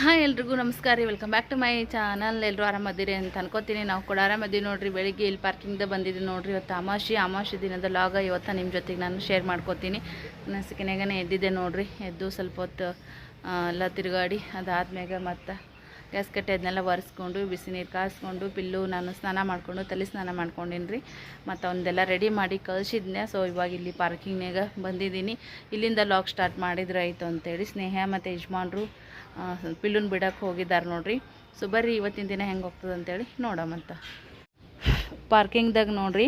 Hi ಎಲ್ರಿಗೂ ನಮಸ್ಕಾರ ರೀ. Welcome back to my channel ಎಲ್ಲರೂ ಆರಾಮದಿರಿ ಅಂತ ಅನ್ಕೋತೀನಿ. ನಾವು ಕೂಡ ಆರಾಮದ್ದೀವಿ ನೋಡಿರಿ. ಬೆಳಿಗ್ಗೆ ಇಲ್ಲಿ ಪಾರ್ಕಿಂಗ್ದ ಬಂದಿದ್ದೀವಿ ನೋಡಿರಿ. ಇವತ್ತು ಅಮಾಶಿ ಅಮಾಶಿ ದಿನದ ಲಾಗ ಇವತ್ತು ನಿಮ್ಮ ಜೊತೆಗೆ ನಾನು ಶೇರ್ ಮಾಡ್ಕೋತೀನಿ. ನನ್ನ ನಸಿಕಿನಾಗನೇ ಎದ್ದಿದ್ದೆ ನೋಡಿರಿ. ಎದ್ದು ಸ್ವಲ್ಪ ಹೊತ್ತು ಎಲ್ಲ ತಿರುಗಾಡಿ ಅದಾದ್ಮ್ಯಾಗ ಮತ್ತು ಗ್ಯಾಸ್ ಕಟ್ಟೆ ಅದನ್ನೆಲ್ಲ ಒರೆಸ್ಕೊಂಡು, ಬಿಸಿ ನೀರು ಕಾಯಿಸ್ಕೊಂಡು ಪಿಲ್ಲು ನಾನು ಸ್ನಾನ ಮಾಡಿಕೊಂಡು, ತಲೆ ಸ್ನಾನ ಮಾಡ್ಕೊಂಡಿನಿ ರೀ. ಮತ್ತು ಅವನ್ನೆಲ್ಲ ರೆಡಿ ಮಾಡಿ ಕಳಿಸಿದ್ನೆ ಸೊ ಇವಾಗ ಇಲ್ಲಿ ಪಾರ್ಕಿಂಗ್ನಾಗ ಬಂದಿದ್ದೀನಿ. ಇಲ್ಲಿಂದ ಲಾಗ್ ಸ್ಟಾರ್ಟ್ ಮಾಡಿದ್ರೆ ಆಯಿತು ಅಂತೇಳಿ ಸ್ನೇಹ ಮತ್ತು ಯಜಮಾನ್ರು ಪಿಲ್ಲುನ್ ಬಿಡಕ್ಕೆ ಹೋಗಿದ್ದಾರೆ ನೋಡ್ರಿ. ಸೊ ಬರ್ರಿ, ಇವತ್ತಿನ ದಿನ ಹೆಂಗೆ ಹೋಗ್ತದೆ ಅಂತೇಳಿ ನೋಡಮಂತ ಪಾರ್ಕಿಂಗ್ದಾಗ ನೋಡ್ರಿ.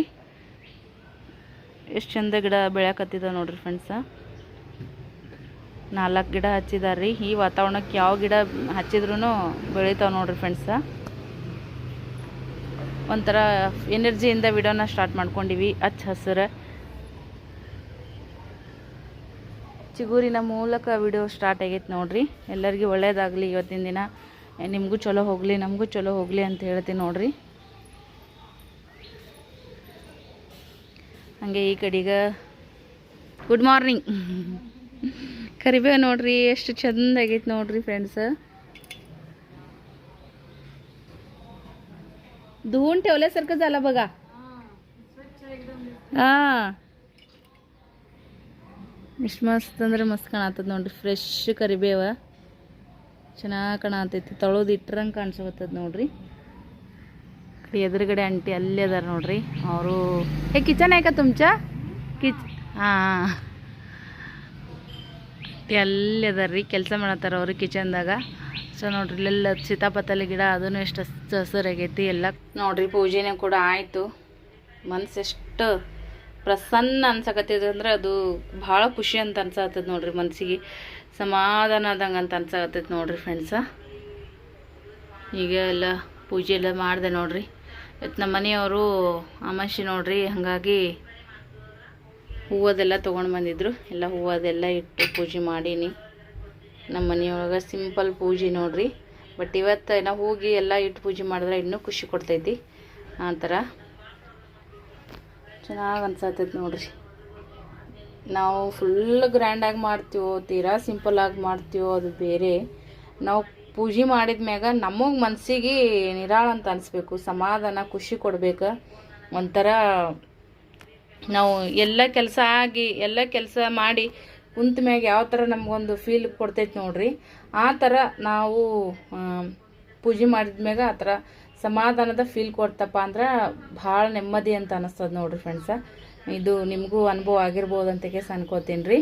ಎಷ್ಟು ಚಂದ ಗಿಡ ಬೆಳ್ಯಾಕತ್ತಿದ ನೋಡ್ರಿ ಫ್ರೆಂಡ್ಸ ನಾಲ್ಕು ಗಿಡ ಹಚ್ಚಿದಾರೆ ರೀ. ಈ ವಾತಾವರಣಕ್ಕೆ ಯಾವ ಗಿಡ ಹಚ್ಚಿದ್ರೂ ಬೆಳಿತಾವೆ ನೋಡ್ರಿ ಫ್ರೆಂಡ್ಸ ಒಂಥರ ಎನರ್ಜಿಯಿಂದ ವಿಡಿಯೋನ ಸ್ಟಾರ್ಟ್ ಮಾಡ್ಕೊಂಡಿವಿ. ಹಚ್ಚ ಹಸಿರು. ಚಿಗುರಿನ ಮೂಲಕ ವಿಡಿಯೋ ಸ್ಟಾರ್ಟ್ ಆಗೈತೆ ನೋಡ್ರಿ ಎಲ್ಲರಿಗೂ ಒಳ್ಳೇದಾಗಲಿ ಇವತ್ತಿನ ದಿನ ನಿಮಗೂ ಚಲೋ ಹೋಗಲಿ ನಮಗೂ ಚಲೋ ಹೋಗಲಿ ಅಂತ ಹೇಳ್ತೀನಿ ನೋಡ್ರಿ ಹಾಗೆ ಈ ಕಡೆಗೆ ಗುಡ್ ಮಾರ್ನಿಂಗ್ ಕರಿಬೇವು ನೋಡ್ರಿ ಎಷ್ಟು ಚಂದ ಆಗೈತೆ ನೋಡ್ರಿ ಫ್ರೆಂಡ್ಸ್ धुवून ठेवल्यासारखं झालं बघा हा ಎಷ್ಟು ಮಸ್ತ್ ಅಂದ್ರೆ ಮಸ್ತ್ ಕಾಣತ್ತದ ನೋಡ್ರಿ. ಫ್ರೆಶ್ ಕರಿಬೇವ. ಚೆನ್ನಾಗಿ ಕಾಣತೈತಿ. ತೊಳೆದು ಇಟ್ಟರಂಗೆ ಕಾಣಿಸ್ಕೊತದ ನೋಡ್ರಿ. ಎದುರುಗಡೆ ಆಂಟಿ ಅಲ್ಲೇ ಅದಾರ ನೋಡ್ರಿ. ಅವರು ಏ, ಕಿಚನ್ ಆಯ್ಕ ತುಮ್ಚ ಕಿಚ್ ಹಾಂ ಅಂಟಿ ಅಲ್ಲೇ ಅದಾರ ರೀ. ಕೆಲಸ ಮಾಡತ್ತಾರ ಅವರು ಕಿಚನ್ದಾಗ. ಸೊ ನೋಡ್ರಿ, ಇಲ್ಲೆಲ್ಲ ಸೀತಾಪತ್ತಲಿ ಗಿಡ ಅದನ್ನು ಎಷ್ಟು ಹಚ್ಚ ಹಸಿರಾಗೈತಿ ಎಲ್ಲ. ನೋಡ್ರಿ, ಪೂಜೆನೇ ಕೂಡ ಆಯಿತು. ಮನಸ್ಸೆಷ್ಟು ಪ್ರಸನ್ನ ಅನ್ಸಕತ್ತೈತೆ ಅಂದ್ರೆ ಅದು ಭಾಳ ಖುಷಿ ಅಂತ ಅನ್ಸತ್ತದ ನೋಡ್ರಿ ಮನ್ಸಿಗೆ. ಸಮಾಧಾನ ಆದಂಗೆ ಅಂತ ಅನ್ಸಕತ್ತೈತೆ ನೋಡ್ರಿ ಫ್ರೆಂಡ್ಸ ಈಗ ಎಲ್ಲ ಪೂಜೆ ಎಲ್ಲ ಮಾಡಿದೆ ನೋಡ್ರಿ. ಇವತ್ತು ನಮ್ಮ ಮನೆಯವರು ಅಮಾಶಿ ನೋಡ್ರಿ, ಹಾಗಾಗಿ ಹೂವದೆಲ್ಲ ತೊಗೊಂಡು ಬಂದಿದ್ರು. ಎಲ್ಲ ಹೂವದೆಲ್ಲ ಇಟ್ಟು ಪೂಜೆ ಮಾಡೀನಿ. ನಮ್ಮ ಮನೆಯೊಳಗೆ ಸಿಂಪಲ್ ಪೂಜೆ ನೋಡ್ರಿ. ಬಟ್ ಇವತ್ತು ಏನೋ ಹೋಗಿ ಎಲ್ಲ ಇಟ್ಟು ಪೂಜೆ ಮಾಡಿದ್ರೆ ಇನ್ನೂ ಖುಷಿ ಕೊಡ್ತೈತಿ. ಆ ಥರ. ಚೆನ್ನಾಗಿ ಅನ್ಸತ್ತೈತೆ ನೋಡ್ರಿ. ನಾವು ಫುಲ್ ಗ್ರ್ಯಾಂಡಾಗಿ ಮಾಡ್ತೀವೋ, ತೀರಾ ಸಿಂಪಲಾಗಿ ಮಾಡ್ತೀವೋ, ಅದು ಬೇರೆ. ನಾವು ಪೂಜೆ ಮಾಡಿದ ಮ್ಯಾಗ ನಮಗೆ ಮನಸ್ಸಿಗೆ ನಿರಾಳ ಅಂತ ಅನಿಸ್ಬೇಕು, ಸಮಾಧಾನ, ಖುಷಿ ಕೊಡ್ಬೇಕು. ಒಂಥರ ನಾವು ಎಲ್ಲ ಕೆಲಸ ಆಗಿ, ಎಲ್ಲ ಕೆಲಸ ಮಾಡಿ ಕುಂತ ಮ್ಯಾಗ ಯಾವ ಥರ ನಮಗೊಂದು ಫೀಲ್ ಕೊಡ್ತೈತೆ ನೋಡ್ರಿ. ಆ ಥರ ನಾವು ಪೂಜೆ ಮಾಡಿದ ಮ್ಯಾಗ ಆ ಥರ ಸಮಾಧಾನದ ಫೀಲ್ ಕೊಡ್ತಪ್ಪ ಅಂದ್ರೆ ಭಾಳ ನೆಮ್ಮದಿ ಅಂತ ಅನಿಸ್ತದೆ ನೋಡ್ರಿ ಫ್ರೆಂಡ್ಸ ಇದು ನಿಮಗೂ ಅನುಭವ ಆಗಿರ್ಬೋದು ಅಂತ ಕೇಸ್ ಅನ್ಕೋತೀನಿ ರೀ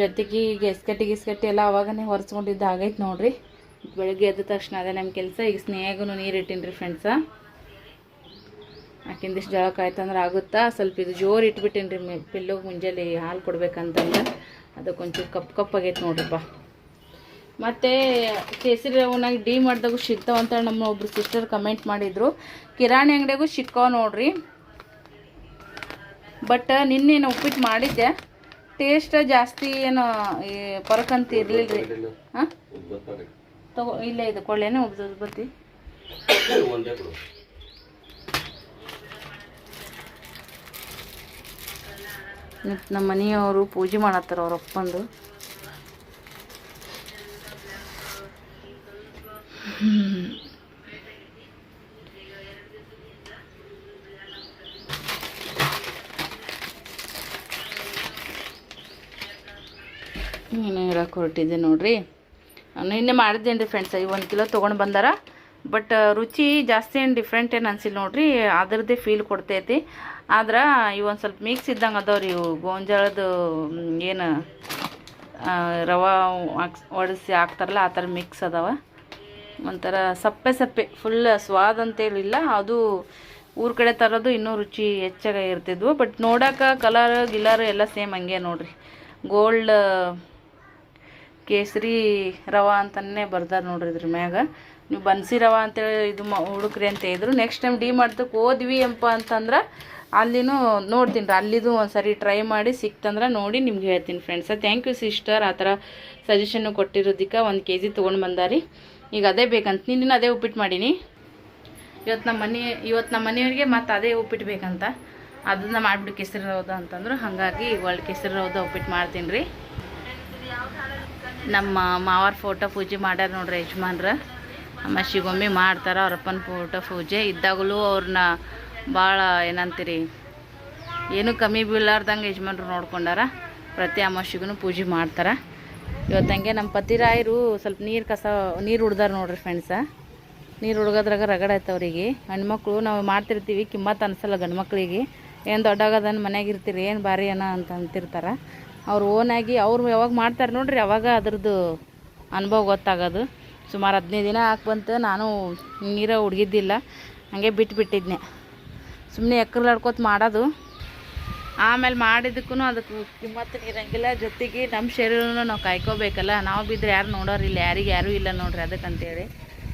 ಜೊತೆಗೆ ಈಗ ಎಸ್ಕಟ್ಟಿ ಗಿಸ್ಕಟ್ಟಿ ಎಲ್ಲ ಅವಾಗನೇ ಹೊರಸ್ಕೊಂಡಿದ್ದು ಆಗೈತೆ ನೋಡ್ರಿ. ಬೆಳಗ್ಗೆ ಎದ್ದ ತಕ್ಷಣ ಅದೇ ನಮ್ಮ ಕೆಲಸ, ಈಗ ಸ್ನೇಹಗೂ ನೀರು ಇಟ್ಟೀನಿ ರೀ ಫ್ರೆಂಡ್ಸ ಆಕಿಂದಿಷ್ಟು ಜಳಕ ಆಯ್ತಂದ್ರೆ ಆಗುತ್ತಾ? ಸ್ವಲ್ಪ ಇದು ಜೋರು ಇಟ್ಬಿಟ್ಟೀನಿ ರೀ ಪಿಲ್ಲೋಗಿ ಮುಂಜಾನೆ ಹಾಲು ಕೊಡ್ಬೇಕಂತಂದ್ರೆ. ಅದಕ್ಕೊಂಚೂರು ಕಪ್ ಕಪ್ ಆಗೈತೆ ನೋಡ್ರಿಪ್ಪ. ಮತ್ತು ಕೇಸರಿ ರವನಾಗ ಡಿ ಮಾಡಿದಾಗೂ ಸಿಗ್ತಾವಂತ ನಮ್ಮ ಒಬ್ರು ಸಿಸ್ಟರ್ ಕಮೆಂಟ್ ಮಾಡಿದ್ರು. ಕಿರಾಣಿ ಅಂಗಡಿಗೂ ಸಿಕ್ಕಾವ ನೋಡ್ರಿ. ಬಟ್ ನಿನ್ನೇನು ಉಪ್ಪಿಟ್ಟು ಮಾಡಿದ್ದೆ. ಟೇಸ್ಟ್ ಜಾಸ್ತಿ ಏನು ಪರಕಂತ ಅಂತ ಇರಲಿಲ್ಲ ರೀ ಹಾಂ? ತಗೋ, ಇಲ್ಲೇ ಇದು, ಕೊಳ್ಳೇನೆ ಒಬ್ದು ಬತ್ತಿ. ನಮ್ಮ ಮನೆಯವರು ಪೂಜೆ ಮಾಡತ್ತಾರ ಅವ್ರ ಅಪ್ಪಂದು. ಏನು ನೋಡಿರಿ. ನಿನ್ನೆ ಮಾಡಿದ್ದೇನೆ ರೀ ಫ್ರೆಂಡ್ಸ್ ಈ ಒಂದು ಕಿಲೋ ತೊಗೊಂಡು ಬಂದಾರ. ಬಟ್ ರುಚಿ ಜಾಸ್ತಿ ಏನು ಡಿಫ್ರೆಂಟ್ ಏನು ಅನ್ಸಿಲ್ಲ ನೋಡ್ರಿ. ಅದರದ್ದೇ ಫೀಲ್ ಕೊಡ್ತೈತಿ. ಆದ್ರೆ ಈ ಒಂದು ಸ್ವಲ್ಪ ಮಿಕ್ಸ್ ಇದ್ದಂಗೆ ಅದಾವ್ರಿ ಇವು. ಗೋಂಜಾಳದ ಏನು ರವೆ ಹಾಕ್ಸ್, ಒಡಿಸಿ ಹಾಕ್ತಾರಲ್ಲ ಆ ಥರ ಮಿಕ್ಸ್ ಅದಾವ. ಒಂಥರ ಸಪ್ಪೆ ಸಪ್ಪೆ ಫುಲ್ ಸ್ವಾದ ಅಂತೇಳಿಲ್ಲ ಅದು ಊರ ಕಡೆ ತರೋದು ಇನ್ನೂ ರುಚಿ ಹೆಚ್ಚಾಗಿ ಇರ್ತಿದ್ವು. ಬಟ್ ನೋಡೋಕೆ ಕಲರ್ ಗಿಲರ್ ಎಲ್ಲ ಸೇಮ್ ಹಂಗೆ ನೋಡ್ರಿ. ಗೋಲ್ಡ್ ಕೇಸರಿ ರವೆ ಅಂತಲೇ ಬರ್ದಾರ ನೋಡ್ರಿ ಇದ್ರ ಮ್ಯಾಗ. ನೀವು ಬನ್ಸಿ ರವೆ ಅಂತೇಳಿ ಇದು ಮ ಹುಡುಕ್ರಿ ಅಂತ ಹೇಳಿದ್ರು. ನೆಕ್ಸ್ಟ್ ಟೈಮ್ ಡಿ ಮಾಡ್ತಕ್ಕೆ ಹೋದ್ವಿ ಎಂಪ ಅಂತಂದ್ರೆ ಅಲ್ಲಿನೂ ನೋಡ್ತೀನಿ ರೀ. ಅಲ್ಲಿದು ಒಂದು ಸರಿ ಟ್ರೈ ಮಾಡಿ ಸಿಕ್ತಂದ್ರೆ ನೋಡಿ ನಿಮ್ಗೆ ಹೇಳ್ತೀನಿ ಫ್ರೆಂಡ್ಸ ಥ್ಯಾಂಕ್ ಯು ಸಿಸ್ಟರ್ ಆ ಥರ ಸಜೆಷನ್ನು ಕೊಟ್ಟಿರೋದಕ್ಕೆ ಒಂದು ಕೆ ಜಿ ತೊಗೊಂಡು ಬಂದಾರಿ. ಈಗ ಅದೇ ಬೇಕಂತ. ನಿನ್ನ ಅದೇ ಉಪ್ಪಿಟ್ಟು ಮಾಡೀನಿ. ಇವತ್ತು ನಮ್ಮ ಮನೆ ಇವತ್ತು ನಮ್ಮ ಮನೆಯವ್ರಿಗೆ ಮತ್ತು ಅದೇ ಉಪ್ಪಿಟ್ಟು ಬೇಕಂತ. ಅದನ್ನ ಮಾಡಿಬಿಟ್ಟು ಕೇಸರಿ ರೌದ ಅಂತಂದ್ರು. ಹಾಗಾಗಿ ಒಳ್ಳೆ ಕೇಸರಿ ರೌದ ಉಪ್ಪಿಟ್ಟು ಮಾಡ್ತೀನಿ ರೀ. ನಮ್ಮ ಮಾವಾರ ಫೋಟೋ ಪೂಜೆ ಮಾಡ್ಯಾರ ನೋಡ್ರಿ ಯಜಮಾನ್ರ. ಅಮಾಸಿಗೊಮ್ಮೆ ಮಾಡ್ತಾರ ಅವರಪ್ಪನ ಫೋಟೋ ಪೂಜೆ. ಇದ್ದಾಗಲೂ ಅವ್ರನ್ನ ಭಾಳ ಏನಂತೀರಿ, ಏನೂ ಕಮ್ಮಿ ಬೀಳಾರ್ದಂಗೆ ಯಜಮಾನ್ರು ನೋಡ್ಕೊಂಡಾರ. ಪ್ರತಿ ಅಮಾವಾಸ್ಯೆಗೂ ಪೂಜೆ ಮಾಡ್ತಾರೆ. ಇವತ್ತಂಗೆ ನಮ್ಮ ಪತಿರಾಯರು ಸ್ವಲ್ಪ ನೀರು ಕಸ, ನೀರು ಹುಡ್ದಾರ ನೋಡ್ರಿ ಫ್ರೆಂಡ್ಸ ನೀರು ಹುಡ್ಗೋದ್ರಾಗ ರಗಡ ಆಯ್ತು ಅವ್ರಿಗೆ. ಹೆಣ್ಮಕ್ಳು ನಾವು ಮಾಡ್ತಿರ್ತೀವಿ ಕಿಮ್ಮತ್ತು ಅನ್ಸಲ್ಲ ಗಂಡು ಮಕ್ಳಿಗೆ ಏನು ದೊಡ್ಡಾಗದನ್ನು ಮನೆಗಿರ್ತೀರಿ ಏನು ಭಾರಿ ಅನ್ನ ಅಂತ ಅಂತಿರ್ತಾರೆ. ಅವ್ರು ಓನಾಗಿ ಅವ್ರು ಯಾವಾಗ ಮಾಡ್ತಾರೆ ನೋಡ್ರಿ, ಅವಾಗ ಅದ್ರದ್ದು ಅನುಭವ ಗೊತ್ತಾಗೋದು. ಸುಮಾರು ಹದಿನೈದು ದಿನ ಹಾಕಿ ಬಂತು, ನಾನು ನೀರ ಹುಡುಗಿದ್ದಿಲ್ಲ ಹಾಗೆ ಬಿಟ್ಬಿಟ್ಟಿದ್ನೆ. ಸುಮ್ಮನೆ ಎಕ್ಕರ್ಲಾಡ್ಕೋತ ಮಾಡೋದು. ಆಮೇಲೆ ಮಾಡಿದ್ದಕ್ಕೂ ಅದಕ್ಕೆ ಕಿಮ್ಮತ್ತು ಇರಂಗಿಲ್ಲ. ಜೊತೆಗೆ ನಮ್ಮ ಶರೀರನೂ ನಾವು ಕಾಯ್ಕೋಬೇಕಲ್ಲ, ನಾವು ಬಿದ್ದರೆ ಯಾರು ನೋಡೋರಿಲ್ಲ ಯಾರಿಗೆ ಯಾರೂ ಇಲ್ಲ ನೋಡ್ರಿ ಅದಕ್ಕಂತೇಳಿ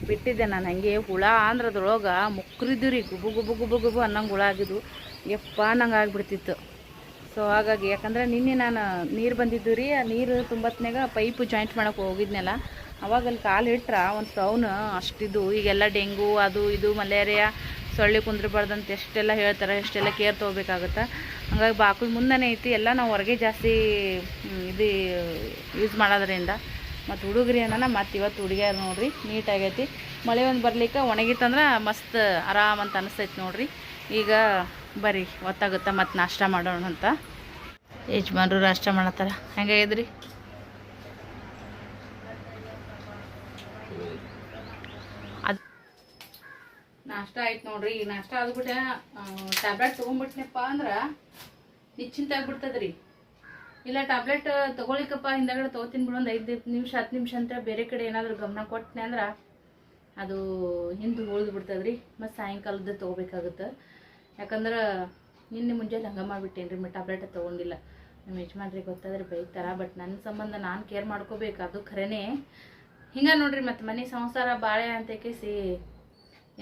ಬಿಟ್ಟಿದ್ದೆ ನಾನು ಹಂಗೆ. ಹುಳ ಅಂದ್ರದ್ರೊಳಗೆ ಮುಕ್ರಿದ್ದು ರೀ ಗುಬು ಗುಬು ಗುಬು ಗುಬು ಅನ್ನಂಗೆ ಹುಳ ಆಗಿದ್ದು ಯಪ್ಪ ನಂಗೆ ಆಗಿಬಿಡ್ತಿತ್ತು. ಸೊ ಹಾಗಾಗಿ ಯಾಕಂದ್ರೆ ನಿನ್ನೆ ನಾನು ನೀರು ಬಂದಿದ್ದು ರೀ, ಆ ನೀರು ತುಂಬತ್ನಾಗ ಪೈಪು ಜಾಯಿಂಟ್ ಮಾಡೋಕೆ ಹೋಗಿದ್ನಲ್ಲ ಅವಾಗ ಅಲ್ಲಿ ಕಾಲು ಇಟ್ರೆ ಒಂದು ಸೌನ್ ಅಷ್ಟಿದ್ದು ಈಗೆಲ್ಲ ಡೆಂಗು ಅದು ಇದು ಮಲೇರಿಯಾ, ಸೊಳ್ಳೆ ಕುಂದ್ರಬಾರ್ದಂತ ಎಷ್ಟೆಲ್ಲ ಹೇಳ್ತಾರೆ, ಎಷ್ಟೆಲ್ಲ ಕೇರ್ ತೊಗೋಬೇಕಾಗತ್ತೆ. ಹಂಗಾಗಿ ಬಾಕಲ್ ಮುಂದೆನೇ ಐತಿ, ಎಲ್ಲ ನಾವು ಹೊರಗೆ ಜಾಸ್ತಿ ಇದು ಯೂಸ್ ಮಾಡೋದ್ರಿಂದ. ಮತ್ತು ಹುಡುಗ್ರಿ ಅನ್ನನ ಮತ್ತು ಇವತ್ತು ಹುಡುಗ್ಯಾರ ನೋಡ್ರಿ ನೀಟಾಗೈತಿ ಮಳೆ ಒಂದು ಬರ್ಲಿಕ್ಕೆ ಒಣಗಿತ್ತಂದ್ರೆ ಮಸ್ತ್ ಆರಾಮ ಅಂತ ಅನಿಸ್ತೈತಿ ನೋಡ್ರಿ. ಈಗ ಬರ್ರಿ ಹೊತ್ತಾಗುತ್ತೆ ಮತ್ತು ನಾಷ್ಟ ಮಾಡೋಣ ಅಂತ. ಯಜಮಾನ್ರು ನಾಷ್ಟ ಮಾಡತ್ತಾರ. ಹೆಂಗಾಗಿದ್ರಿ? ಅದು ನಾಷ್ಟ ಆಯ್ತು ನೋಡ್ರಿ. ಈಗ ನಾಷ್ಟ ಆದ್ಬಿಟ್ಟೆ ಟ್ಯಾಬ್ಲೆಟ್ ತೊಗೊಂಡ್ಬಿಟ್ನಪ್ಪ ಅಂದ್ರೆ ನಿಶ್ಚಿಂತ ಆಗ್ಬಿಡ್ತದ್ರಿ ಇಲ್ಲ ಟ್ಯಾಬ್ಲೆಟ್ ತೊಗೊಳಿಕಪ್ಪ, ಹಿಂದಾಗಡೆ ತೊಗೋತೀನಿ ಬಿಡು ಒಂದು ಐದು ನಿಮಿಷ, ಹತ್ತು ನಿಮಿಷ ಅಂತ ಬೇರೆ ಕಡೆ ಏನಾದರೂ ಗಮನ ಕೊಟ್ಟನೆ ಅಂದ್ರೆ ಅದು ಹಿಂದೆ ಉಳಿದು ಬಿಡ್ತದ್ರಿ ಮತ್ತು ಸಾಯಂಕಾಲದ ತೊಗೋಬೇಕಾಗುತ್ತೆ. ಯಾಕಂದ್ರೆ ನಿನ್ನೆ ಮುಂಜಾನೆ ಹಂಗೆ ಮಾಡಿಬಿಟ್ಟೇನು ರೀ ಟ್ಯಾಬ್ಲೆಟ್ ತೊಗೊಂಡಿಲ್ಲ. ನಮ್ಮ ಯಜಮಾನ್ರಿಗೆ ಗೊತ್ತಾದ್ರೆ ಬೈತಾರ ಬಟ್ ನನ್ನ ಸಂಬಂಧ ನಾನು ಕೇರ್ ಮಾಡ್ಕೋಬೇಕು, ಅದು ಖರೇನೆ. ಹಿಂಗೆ ನೋಡ್ರಿ, ಮತ್ತು ಮನೆ ಸಂಸಾರ ಬಾಳೆ ಅಂತ ಕೇಸಿ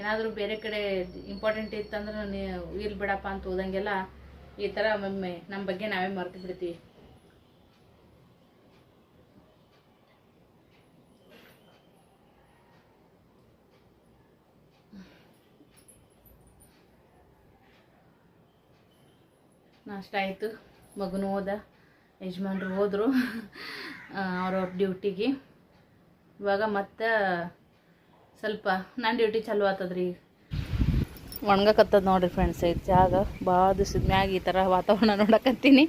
ಏನಾದರೂ ಬೇರೆ ಕಡೆ ಇಂಪಾರ್ಟೆಂಟ್ ಇತ್ತಂದ್ರೆ ನೀವು ಇಲ್ಲಿ ಬಿಡಪ್ಪ ಅಂತ ಹೋದಂಗೆಲ್ಲ ಈ ಥರ ಒಮ್ಮೆ ನಮ್ಮ ಬಗ್ಗೆ ನಾವೇ ಮರ್ತು ಬಿಡ್ತೀವಿ. ನಾಷ್ಟ ಆಯಿತು. ಮಗನೂ ಹೋದ, ಯಜಮಾನ್ರು ಹೋದರು. ಅವ್ರವ್ರ ಡ್ಯೂಟಿಗೆ. ಇವಾಗ ಮತ್ತೆ ಸ್ವಲ್ಪ ನನ್ನ ಡ್ಯೂಟಿ ಚಾಲು ಆತದ್ರಿ ಒಣಗಕತ್ತದ ನೋಡ್ರಿ ಫ್ರೆಂಡ್ಸ್ ಈ ಜಾಗ ಭಾಳ ದಿವ್ಸದ ಮ್ಯಾಗ ಈ ಥರ ವಾತಾವರಣ ನೋಡಕತ್ತೀನಿ.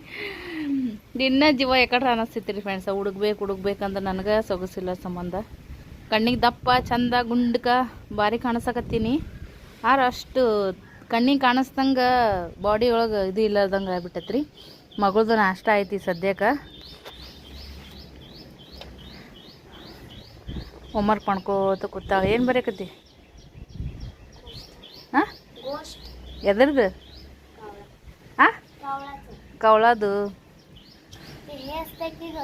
ದಿನ ಜೀವ ಯಾಕಡ್ರೆ ಅನ್ನಿಸ್ತಿತ್ತು ರೀ ಫ್ರೆಂಡ್ಸ್ ಹುಡುಗ್ಬೇಕು ಹುಡುಗ್ಬೇಕಂದ್ರೆ ನನಗೆ ಸೊಗಸಿಲ್ಲ ಸಂಬಂಧ. ಕಣ್ಣಿಗೆ ದಪ್ಪ, ಚಂದ, ಗುಂಡ್ಕ ಭಾರಿ ಕಾಣಿಸಕತ್ತೀನಿ. ಆರ ಅಷ್ಟು ಕಣ್ಣಿಗೆ ಕಾಣಿಸ್ದಂಗೆ ಬಾಡಿ ಒಳಗೆ ಇದು ಇಲ್ಲದಂಗೆ ಆಗ್ಬಿಟ್ಟೈತ್ರಿ ಮಗಳದು ನಾಷ್ಟ ಐತಿ ಸದ್ಯಕ್ಕೆ ಹೋಮ್ವರ್ಕ್ ಮಾಡ್ಕೋತ ಕೂತಾಳ ಏನು ಬರೆಯಕತ್ತಿ ಹಾಂ ಎದ್ರದ್ದು ಹಾಂ ಕವಳದು हे असतं की ग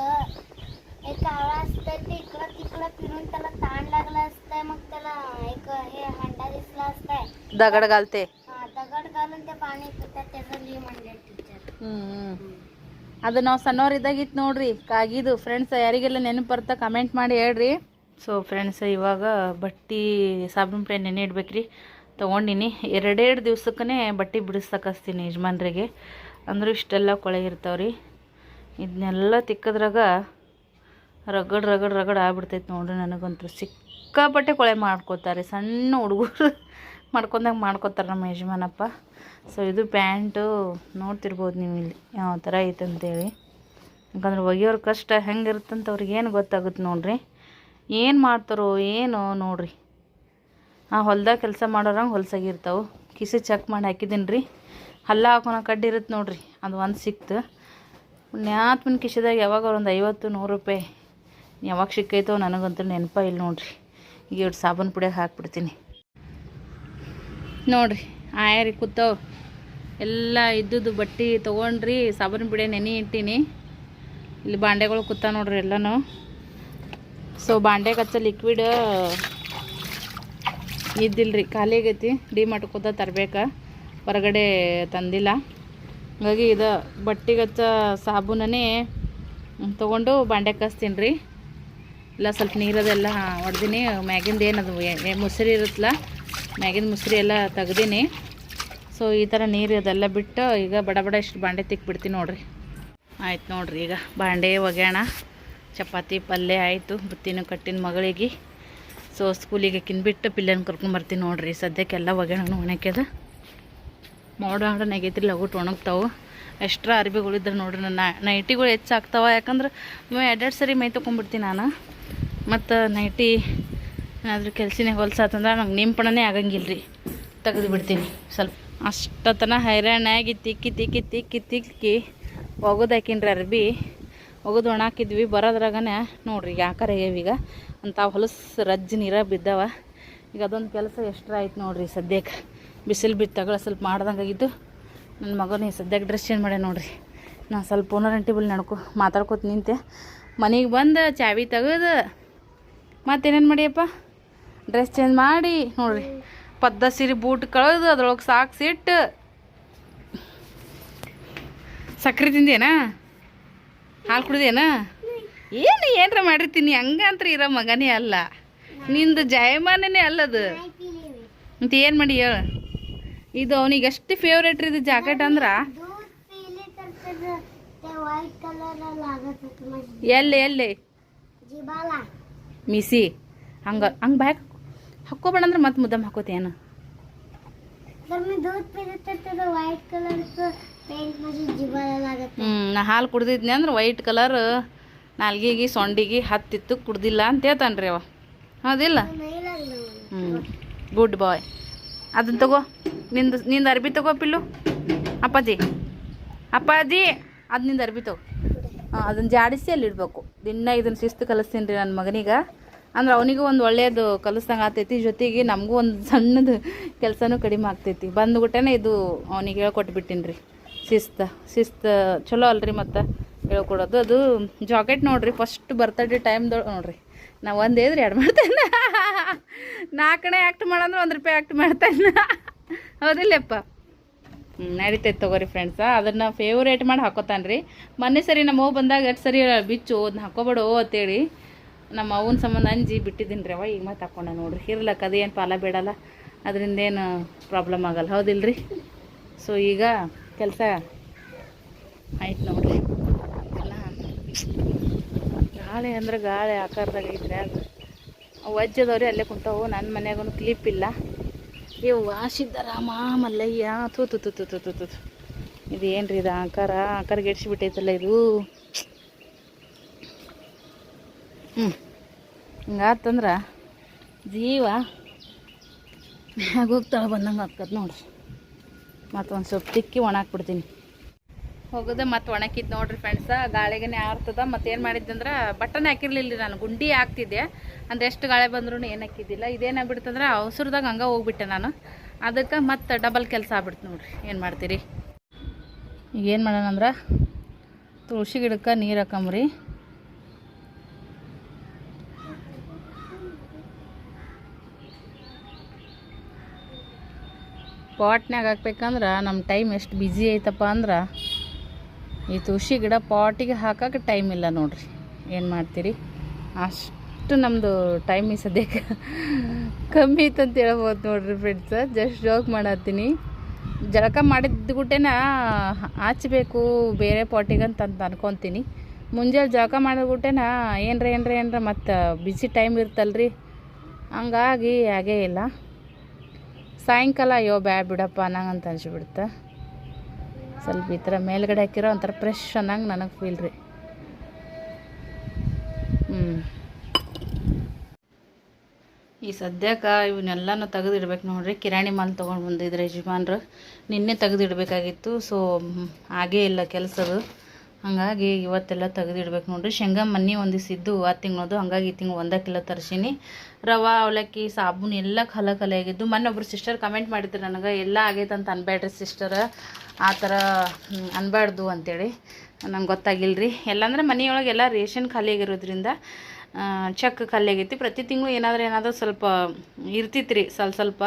एक कावळा असतं ते इकडं तिकडं फिरून त्याला ताण लागला असतंय मग त्याला एक हे हंडा दिसला असताय दगड घालते हा दगड घालून ते पाणी पितात त्याचं लिहि म्हणले टीचर ಹ್ಞೂ ಅದು ನಾವು ಸಣ್ಣವ್ರಿದ್ದಾಗಿತ್ತು ನೋಡ್ರಿ ಕಾಗಿದು ಫ್ರೆಂಡ್ಸ್ ಯಾರಿಗೆಲ್ಲ ನೆನಪು ಬರ್ತಾ ಕಮೆಂಟ್ ಮಾಡಿ ಹೇಳ್ರಿ ಸೊ ಫ್ರೆಂಡ್ಸ್ ಇವಾಗ ಬಟ್ಟೆ ಸಾಬೂನು ಪುಡಿ ನೆನೆ ಇಡ್ಬೇಕ್ರಿ ತೊಗೊಂಡಿನಿ ಎರಡೆರಡು ದಿವ್ಸಕ್ಕೇ ಬಟ್ಟೆ ಬಿಡಿಸ್ತಕಸ್ತೀನಿ ಯಜಮಾನ್ರಿಗೆ ಅಂದ್ರೆ ಇಷ್ಟೆಲ್ಲ ಕೊಳೆ ಇರ್ತಾವ್ರಿ ಇದನ್ನೆಲ್ಲ ತಿಕ್ಕದ್ರಾಗ ರಗಡ್ ರಗಡ್ ರಗಡ್ ಆಗ್ಬಿಡ್ತೈತೆ ನೋಡ್ರಿ ನನಗಂತೂ ಸಿಕ್ಕಾಪಟ್ಟೆ ಕೊಳೆ ಮಾಡ್ಕೋತಾರೆ ಸಣ್ಣ ಹುಡುಗರು ಮಾಡ್ಕೊಂಡಾಗ ಮಾಡ್ಕೊತಾರೆ ನಮ್ಮ ಯಜಮಾನಪ್ಪ. ಸೊ ಇದು ಪ್ಯಾಂಟು ನೋಡ್ತಿರ್ಬೋದು ನೀವು ಇಲ್ಲಿ. ಯಾವ ಥರ ಐತೆ ಅಂತೇಳಿ. ಯಾಕಂದ್ರೆ ಒಗೆಯೋರ ಕಷ್ಟ ಹೆಂಗಿರುತ್ತಂತ ಅವ್ರಿಗೆ ಏನು ಗೊತ್ತಾಗುತ್ತೆ ನೋಡ್ರಿ. ಏನು ಮಾಡ್ತಾರೋ ಏನೋ ನೋಡ್ರಿ. ಆ ಹೊಲ್ದಾಗ ಕೆಲಸ ಮಾಡೋರಂಗೆ ಹೊಲ್ಸಾಗಿರ್ತಾವೆ ಕಿಸಿ ಚೆಕ್ ಮಾಡಿ ಹಾಕಿದ್ದೀನಿ ರೀ ಹಲ್ಲ ಹಾಕೋಣ ಕಡ್ಡಿ ಇರುತ್ತೆ ನೋಡ್ರಿ. ಅದು ಒಂದು ಸಿಕ್ತು. ನ್ಯಾತ್ಮನ್ ಕಿಶೆದಾಗ ಯಾವಾಗ ಒಂದು ಐವತ್ತು, ನೂರು ರೂಪಾಯಿ ಯಾವಾಗ ಸಿಕ್ಕೈತೋ ನನಗಂತೂ ನೆನಪ ಇಲ್ಲ ನೋಡ್ರಿ. ಈಗ ಸಾಬೂನು ಪುಡಿಯಾಗ ಹಾಕ್ಬಿಡ್ತೀನಿ. ನೋಡ್ರಿ, ಆಯಾರಿ ಕೂತವ್. ಎಲ್ಲ ಇದ್ದದ್ದು ಬಟ್ಟೆ ತೊಗೊಂಡ್ರಿ, ಸಾಬೂನು ಬಿಡೆ ನೆನೆ ಇಟ್ಟೀನಿ. ಇಲ್ಲಿ ಬಾಂಡೆಗಳು ಕೂತ ನೋಡ್ರಿ ಎಲ್ಲನೂ. ಸೊ ಬಾಂಡೆ ಕಚ್ಚ ಲಿಕ್ವಿಡ್ ಇದ್ದಿಲ್ರಿ ಖಾಲಿ ಆಗೈತಿ ಡಿ ಮಾಡ್ಕೋತ ತರಬೇಕು. ಹೊರಗಡೆ ತಂದಿಲ್ಲ. ಹಾಗಾಗಿ ಇದು ಬಟ್ಟೆಗಚ್ಚ ಸಾಬೂನೇ ತೊಗೊಂಡು ಬಾಂಡೆ ಕಚ್ತೀನಿ ರೀ ಇಲ್ಲ, ಸ್ವಲ್ಪ ನೀರದೆಲ್ಲ ಹೊಡ್ದೀನಿ. ಮ್ಯಾಗಿಂದು ಏನದು ಮೊಸರಿ ಇರುತ್ತಲ್ಲ, ಮ್ಯಾಗಿಂದು ಮುಸ್ರಿ ಎಲ್ಲ ತೆಗ್ದೀನಿ. ಸೊ ಈ ಥರ ನೀರು ಅದೆಲ್ಲ ಬಿಟ್ಟು ಈಗ ಬಡ ಬಡ ಇಷ್ಟು ಬಾಂಡೆ ತಿಕ್ಬಿಡ್ತೀನಿ ನೋಡ್ರಿ. ಆಯ್ತು ನೋಡ್ರಿ, ಈಗ ಬಾಂಡೆ ಒಗ್ಯಾಣ. ಚಪಾತಿ, ಪಲ್ಯ ಆಯಿತು, ಬುತ್ತಿನೂ ಕಟ್ಟಿನ ಮಗಳಿಗೆ. ಸೊ ಸ್ಕೂಲಿಗೆ ಬಿಟ್ಟು ಪಿಲ್ಲನ್ ಕರ್ಕೊಂಬರ್ತೀನಿ ನೋಡ್ರಿ. ಸದ್ಯಕ್ಕೆಲ್ಲ ಒಗ್ಯಾಣ ಒಣಕ್ಯದ ಮೋಡ ಹಾಡ ಆಗೈತ್ರಿ ಲಗುಟ್ ಒಣಗ್ತಾವು ಎಕ್ಸ್ಟ್ರಾ ಅರ್ಬಿಗಳಿದ್ರೆ ನೋಡ್ರಿ ನನ್ನ ನೈಟಿಗಳು ಹೆಚ್ಚಾಗ್ತಾವ. ಯಾಕಂದ್ರೆ ಎರಡೆರಡು ಸರಿ ಮೈ ತೊಗೊಂಡ್ಬಿಡ್ತೀನಿ ನಾನು. ಮತ್ತು ನೈಟಿ ಏನಾದರೂ ಕೆಲ್ಸಿನೇ ಹೊಲ್ಸಾತಂದ್ರೆ ನಂಗೆ ನಿಂಪಣನೇ ಆಗಂಗಿಲ್ಲ ರೀ ತೆಗೆದು ಬಿಡ್ತೀನಿ ಸ್ವಲ್ಪ ಅಷ್ಟತನ ಹೈರಾಣಾಗಿ ತಿಕ್ಕಿ ತಿಕ್ಕಿ ತಿಕ್ಕಿ ತಿಕ್ಕಿ ಒಗದು ಹಾಕಿನ್ರಿ ಅರ್ಬಿ. ಒಗದು ಒಣ ಹಾಕಿದ್ವಿ. ಬರೋದ್ರಾಗನೇ ನೋಡ್ರಿ ಯಾಕಾರ ಈಗ. ಅಂತ ಹೊಲಸು ರಜ್ಜು ನೀರ ಬಿದ್ದಾವ. ಈಗ ಅದೊಂದು ಕೆಲಸ ಎಷ್ಟ್ರ ಆಯ್ತು ನೋಡ್ರಿ ಸದ್ಯಕ್ಕೆ ಬಿಸಿಲು ಬಿತ್ತು ತಗೊಳ ಸ್ವಲ್ಪ ಮಾಡ್ದಂಗಾಗಿದ್ದು ನನ್ನ ಮಗನ ಸದ್ಯಕ್ಕೆ ಡ್ರೆಸ್ ಚೇಂಜ್ ಮಾಡ್ಯ ನೋಡ್ರಿ. ನಾನು ಸ್ವಲ್ಪ ಓನರ್ ಬಿಲ್ ನಡ್ಕೊ ಮಾತಾಡ್ಕೊತ ನಿಂತೆ. ಮನೆಗೆ ಬಂದು, ಚಾವಿ ತೆಗೆದು. ಮತ್ತೇನೇನು ಮಾಡಿಯಪ್ಪ? ಡ್ರೆಸ್ ಚೇಂಜ್ ಮಾಡಿ ನೋಡ್ರಿ. ಪದ್ದ ಸೀರೆ ಬೂಟ್ ಕಳೆದು ಅದ್ರೊಳಗೆ ಸಾಕ್ಸಿಟ್ಟು ಸಕ್ಕರೆ ತಿಂದೇನಾ ಹಾಲು ಕುಡ್ದೇನಾ ಏನು ಏನರ ಮಾಡಿರ್ತೀನಿ, ಹಂಗಂತ್ರ ಇರೋ ಮಗನೇ ಅಲ್ಲ. ನಿಂದು ಜಾಯಮಾನನೇ ಅಲ್ಲದು. ಮತ್ತೆ ಏನು ಮಾಡಿ ಹೇಳು? ಇದು ಅವನಿಗೆ ಎಷ್ಟು ಫೇವ್ರೇಟ್ ಇದು ಜಾಕೆಟ್ ಅಂದ್ರ? ಎಲ್ಲಿ ಎಲ್ಲಿ? ಮಿಸಿ. ಹಂಗ ಹಂಗ ಬ್ಯಾಗ್ ಹಾಕೋಬೇಡ ಅಂದ್ರೆ ಮತ್ತೆ ಮುದ್ದಮ್ ಹಾಕೋತೇನು. ಹ್ಮ್ ನಾ ಹಾಲು ಕುಡ್ದಿದ್ನಿ ಅಂದ್ರೆ ವೈಟ್ ಕಲರ್ ನಾಲ್ಗಿಗಿ ಸೊಂಡಿಗೆ ಹತ್ತಿತ್ತು ಕುಡ್ದಿಲ್ಲ ಅಂತ ಹೇಳ್ತಾನ್ರಿ ಅವ. ಹೌದಿಲ್ಲ? ಹ್ಞೂ ಗುಡ್ ಬಾಯ್ ಅದನ್ನ ತಗೋ. ನಿಂದು ನಿಂದು ಅರ್ಬಿ ತಗೋ ಪಿಲ್ಲು. ಅಪ್ಪಾಜಿ. ಅಪ್ಪಾಜಿ, ಅದು ನಿಂದು ಅರ್ಬಿ ತಗೋ. ಹಾಂ ಅದನ್ನು ಜಾಡಿಸಿ ಅಲ್ಲಿ ಇಡಬೇಕು ದಿನ ಇದನ್ನು ಶಿಸ್ತು ಕಲಿಸ್ತೀನಿ ರೀ ನನ್ನ ಮಗನಿಗೆ. ಅಂದ್ರೆ ಅವನಿಗೂ ಒಂದು ಒಳ್ಳೆಯದು ಕಲಿಸ್ದಂಗೆ ಆಗ್ತೈತಿ. ಜೊತೆಗೆ ನಮಗೂ ಒಂದು ಸಣ್ಣದು ಕೆಲಸನೂ ಕಡಿಮೆ ಆಗ್ತೈತಿ. ಬಂದ್ಬಿಟ್ಟೆ ಇದು ಅವನಿಗೆ ಹೇಳ್ಕೊಟ್ಬಿಟ್ಟಿನಿ ರೀ ಶಿಸ್ತು ಶಿಸ್ತು ಚಲೋ ಅಲ್ರಿ ಮತ್ತು ಹೇಳ್ಕೊಡೋದು. ಅದು ಜಾಕೆಟ್ ನೋಡ್ರಿ ಫಸ್ಟ್ ಬರ್ತಡೇ ಟೈಮ್ದೊಳಗೆ ನೋಡ್ರಿ. ನಾ ಒಂದೇ ಇದ್ರೆ ಎರಡು ಮಾಡ್ತೇನೆ. ನಾಲ್ಕನೇ ಆ್ಯಕ್ಟ್ ಮಾಡಂದ್ರೆ ಒಂದು ರೂಪಾಯಿ ಆ್ಯಕ್ಟ್ ಮಾಡ್ತೇನೆ. ಹೌದಿಲ್ಲಪ್ಪ? ನಡೀತೈತೆ ತಗೋರಿ ಫ್ರೆಂಡ್ಸ ಅದನ್ನು ಫೇವ್ರೇಟ್ ಮಾಡಿ ಹಾಕೋತಾನೆ ರೀ ಮೊನ್ನೆ ಸರಿ ನಮ್ಮ ಬಂದಾಗ ಎಷ್ಟು ಸರಿ ಬಿಚ್ಚು ಅದನ್ನ ಹಾಕೋಬೇಡು ಅಂತೇಳಿ ನಮ್ಮ ಅವನ ಸಂಬಂಧ ಅಂಜಿ ಬಿಟ್ಟಿದ್ದೀನಿ ರೀ ಅವ ಈಗ ಮತ್ತೆ ಹಾಕೊಂಡೆ ನೋಡ್ರಿ. ಇರ್ಲಕ್ಕ, ಅದೇನು ಪಾಲ ಬೇಡಲ್ಲ. ಅದರಿಂದ ಏನು ಪ್ರಾಬ್ಲಮ್ ಆಗಲ್ಲ. ಹೌದಿಲ್ರಿ? ಸೊ ಈಗ ಕೆಲಸ ಆಯ್ತು ನೋಡ್ರಿ. ಎಲ್ಲ ಗಾಳಿ ಅಂದ್ರೆ ಗಾಳಿ ಆಕಾರದಾಗ ಐತ್ರಿ ಅದು. ಅವು ಅಜ್ಜದವ್ರಿ ಅಲ್ಲೇ ಕುಂತಾವು ನನ್ನ ಮನೆಗೂ ಕ್ಲಿಪ್ ಇಲ್ಲ. ಇವು ವಾಸಿದ್ದಾರ ಮಲ್ಲಯ್ಯ ತೂ ತು ತು ತು ತು ತು. ಇದು ಏನ್ರಿ ಇದು ಆಕಾರ? ಆಕಾರ ಗೆಡ್ಸಿಬಿಟ್ಟೈತಲ್ಲ ಇದು? ಹ್ಞೂ ಹಿಂಗಾತಂದ್ರೆ ಜೀವ ಹೋಗ್ತಾಳೆ ಬಂದಂಗೆ ಆಗ್ತದೆ ನೋಡ್ರಿ. ಮತ್ತು ಒಂದು ಸ್ವಲ್ಪ ತಿಕ್ಕಿ ಒಣಾಕ್ಬಿಡ್ತೀನಿ. ಹೋಗೋದು ಮತ್ತು ಒಣಕಿದ್ ನೋಡ್ರಿ ಫ್ರೆಂಡ್ಸ ಗಾಳಿಗೆನೆ ಆರ್ತದ. ಮತ್ತು ಏನು ಮಾಡಿದ್ದಂದ್ರೆ ಬಟನ್ ಹಾಕಿರ್ಲಿಲ್ಲ ನಾನು. ಗುಂಡಿ ಹಾಕ್ತಿದ್ದೆ. ಅಂದ್ರೆ ಎಷ್ಟು ಗಾಳಿ ಬಂದ್ರು ಏನು ಹಾಕಿದ್ದಿಲ್ಲ. ಇದೇನಾಗ್ಬಿಡ್ತಂದ್ರೆ ಅವಸರದಾಗ ಹಂಗೆ ಹೋಗ್ಬಿಟ್ಟೆ ನಾನು. ಅದಕ್ಕೆ ಮತ್ತೆ ಡಬಲ್ ಕೆಲಸ ಆಗ್ಬಿಡ್ತು ನೋಡ್ರಿ. ಏನು ಮಾಡ್ತೀರಿ? ಈಗ ಏನು ಮಾಡೋಣ ಅಂದ್ರೆ ತುಳಸಿ ಗಿಡಕ್ಕೆ ನೀರು ಹಾಕಂಬ್ರಿ. ಪಾಟ್ನಾಗ ಹಾಕ್ಬೇಕಂದ್ರೆ ನಮ್ಮ ಟೈಮ್ ಎಷ್ಟು ಬ್ಯುಸಿ ಐತಪ್ಪ ಅಂದ್ರೆ ಈ ತುಳಸಿ ಗಿಡ ಪಾಟಿಗೆ ಹಾಕಕ್ಕೆ ಟೈಮ್ ಇಲ್ಲ ನೋಡ್ರಿ. ಏನು ಮಾಡ್ತೀರಿ? ಅಷ್ಟು ನಮ್ಮದು ಟೈಮ್ ಈ ಸದ್ಯಕ್ಕೆ ಕಮ್ಮಿ ಇತ್ತು ಅಂತ ಹೇಳ್ಬೋದು ನೋಡ್ರಿ ಫ್ರೆಂಡ್ಸ್ ಜಸ್ಟ್ ಜೋಕ್ ಮಾಡತ್ತೀನಿ. ಜಳಕ ಮಾಡಿದ ಗುಟ್ಟೆನ ಹಚ್ಬೇಕು, ಬೇರೆ ಪಾಟಿಗೆ ಅಂತ ಅನ್ಕೊತೀನಿ. ಮುಂಜಾನೆ ಜಳಕ ಮಾಡಿದ ಗುಟ್ಟೆನ ಏನರ ಏನರ ಏನರ ಮತ್ತು ಬಿಸಿ ಟೈಮ್ ಇರ್ತಲ್ರಿ. ಹಂಗಾಗಿ ಹಾಗೇ ಇಲ್ಲ. ಸಾಯಂಕಾಲ ಅಯ್ಯೋ ಬ್ಯಾಡ್ ಬಿಡಪ್ಪ ಅನ್ನಂಗಂತ ಅನ್ಸಿಬಿಡ್ತ. ಸ್ವಲ್ಪ ಈ ಥರ ಮೇಲ್ಗಡೆ ಹಾಕಿರೋ ಒಂಥರ ಫ್ರೆಶ್ ಅನ್ನಂಗೆ ನನಗೆ ಫೀಲ್ ರೀ. ಹ್ಞೂ ಈ ಸದ್ಯಕ್ಕೆ ಇವನ್ನೆಲ್ಲನೂ ತೆಗೆದಿಡ್ಬೇಕು ನೋಡ್ರಿ. ಕಿರಾಣಿ ಮಾಲ್ ತೊಗೊಂಡು ಬಂದಿದ್ರೆ ಯಜಮಾನ್ರು. ನಿನ್ನೆ ತೆಗೆದಿಡ್ಬೇಕಾಗಿತ್ತು ಸೊ ಹಾಗೇ ಇಲ್ಲ ಕೆಲಸದು. ಹಾಗಾಗಿ ಇವತ್ತೆಲ್ಲ ತೆಗೆದಿಡ್ಬೇಕು ನೋಡ್ರಿ. ಶೇಂಗಾ ಮನ್ನಿ ಒಂದಿಸಿದ್ದು ಆ ತಿಂಗಳದು, ಹಂಗಾಗಿ ಈ ತಿಂಗಳು ಒಂದೇ ಕಿಲೋ ತರಿಸೀನಿ. ರವಾ, ಅವಲಕ್ಕಿ, ಸಾಬೂನು ಎಲ್ಲ ಕಲ ಕಲೆ ಆಗಿದ್ದು ಮೊನ್ನೆ ಒಬ್ರು ಸಿಸ್ಟರ್ ಕಮೆಂಟ್ ಮಾಡಿದ್ರು ನನಗೆ, ಎಲ್ಲ ಆಗೈತೆ ಅಂತ ಅನ್ಬೇಡ್ರಿ ಸಿಸ್ಟರ್ ಆ ಥರ ಅನ್ಬಾರ್ದು ಅಂತೇಳಿ. ನಂಗೆ ಗೊತ್ತಾಗಿಲ್ಲ ರೀ ಎಲ್ಲಂದ್ರೆ ಮನೆಯೊಳಗೆ ಎಲ್ಲ ರೇಷನ್ ಖಾಲಿ ಆಗಿರೋದ್ರಿಂದ ಚೆಕ್ ಖಾಲಿಯಾಗೈತಿ ಪ್ರತಿ ತಿಂಗಳು ಏನಾದರೂ ಏನಾದರೂ ಸ್ವಲ್ಪ ಇರ್ತಿತ್ತು ರೀ ಸ್ವಲ್ಪ ಸ್ವಲ್ಪ.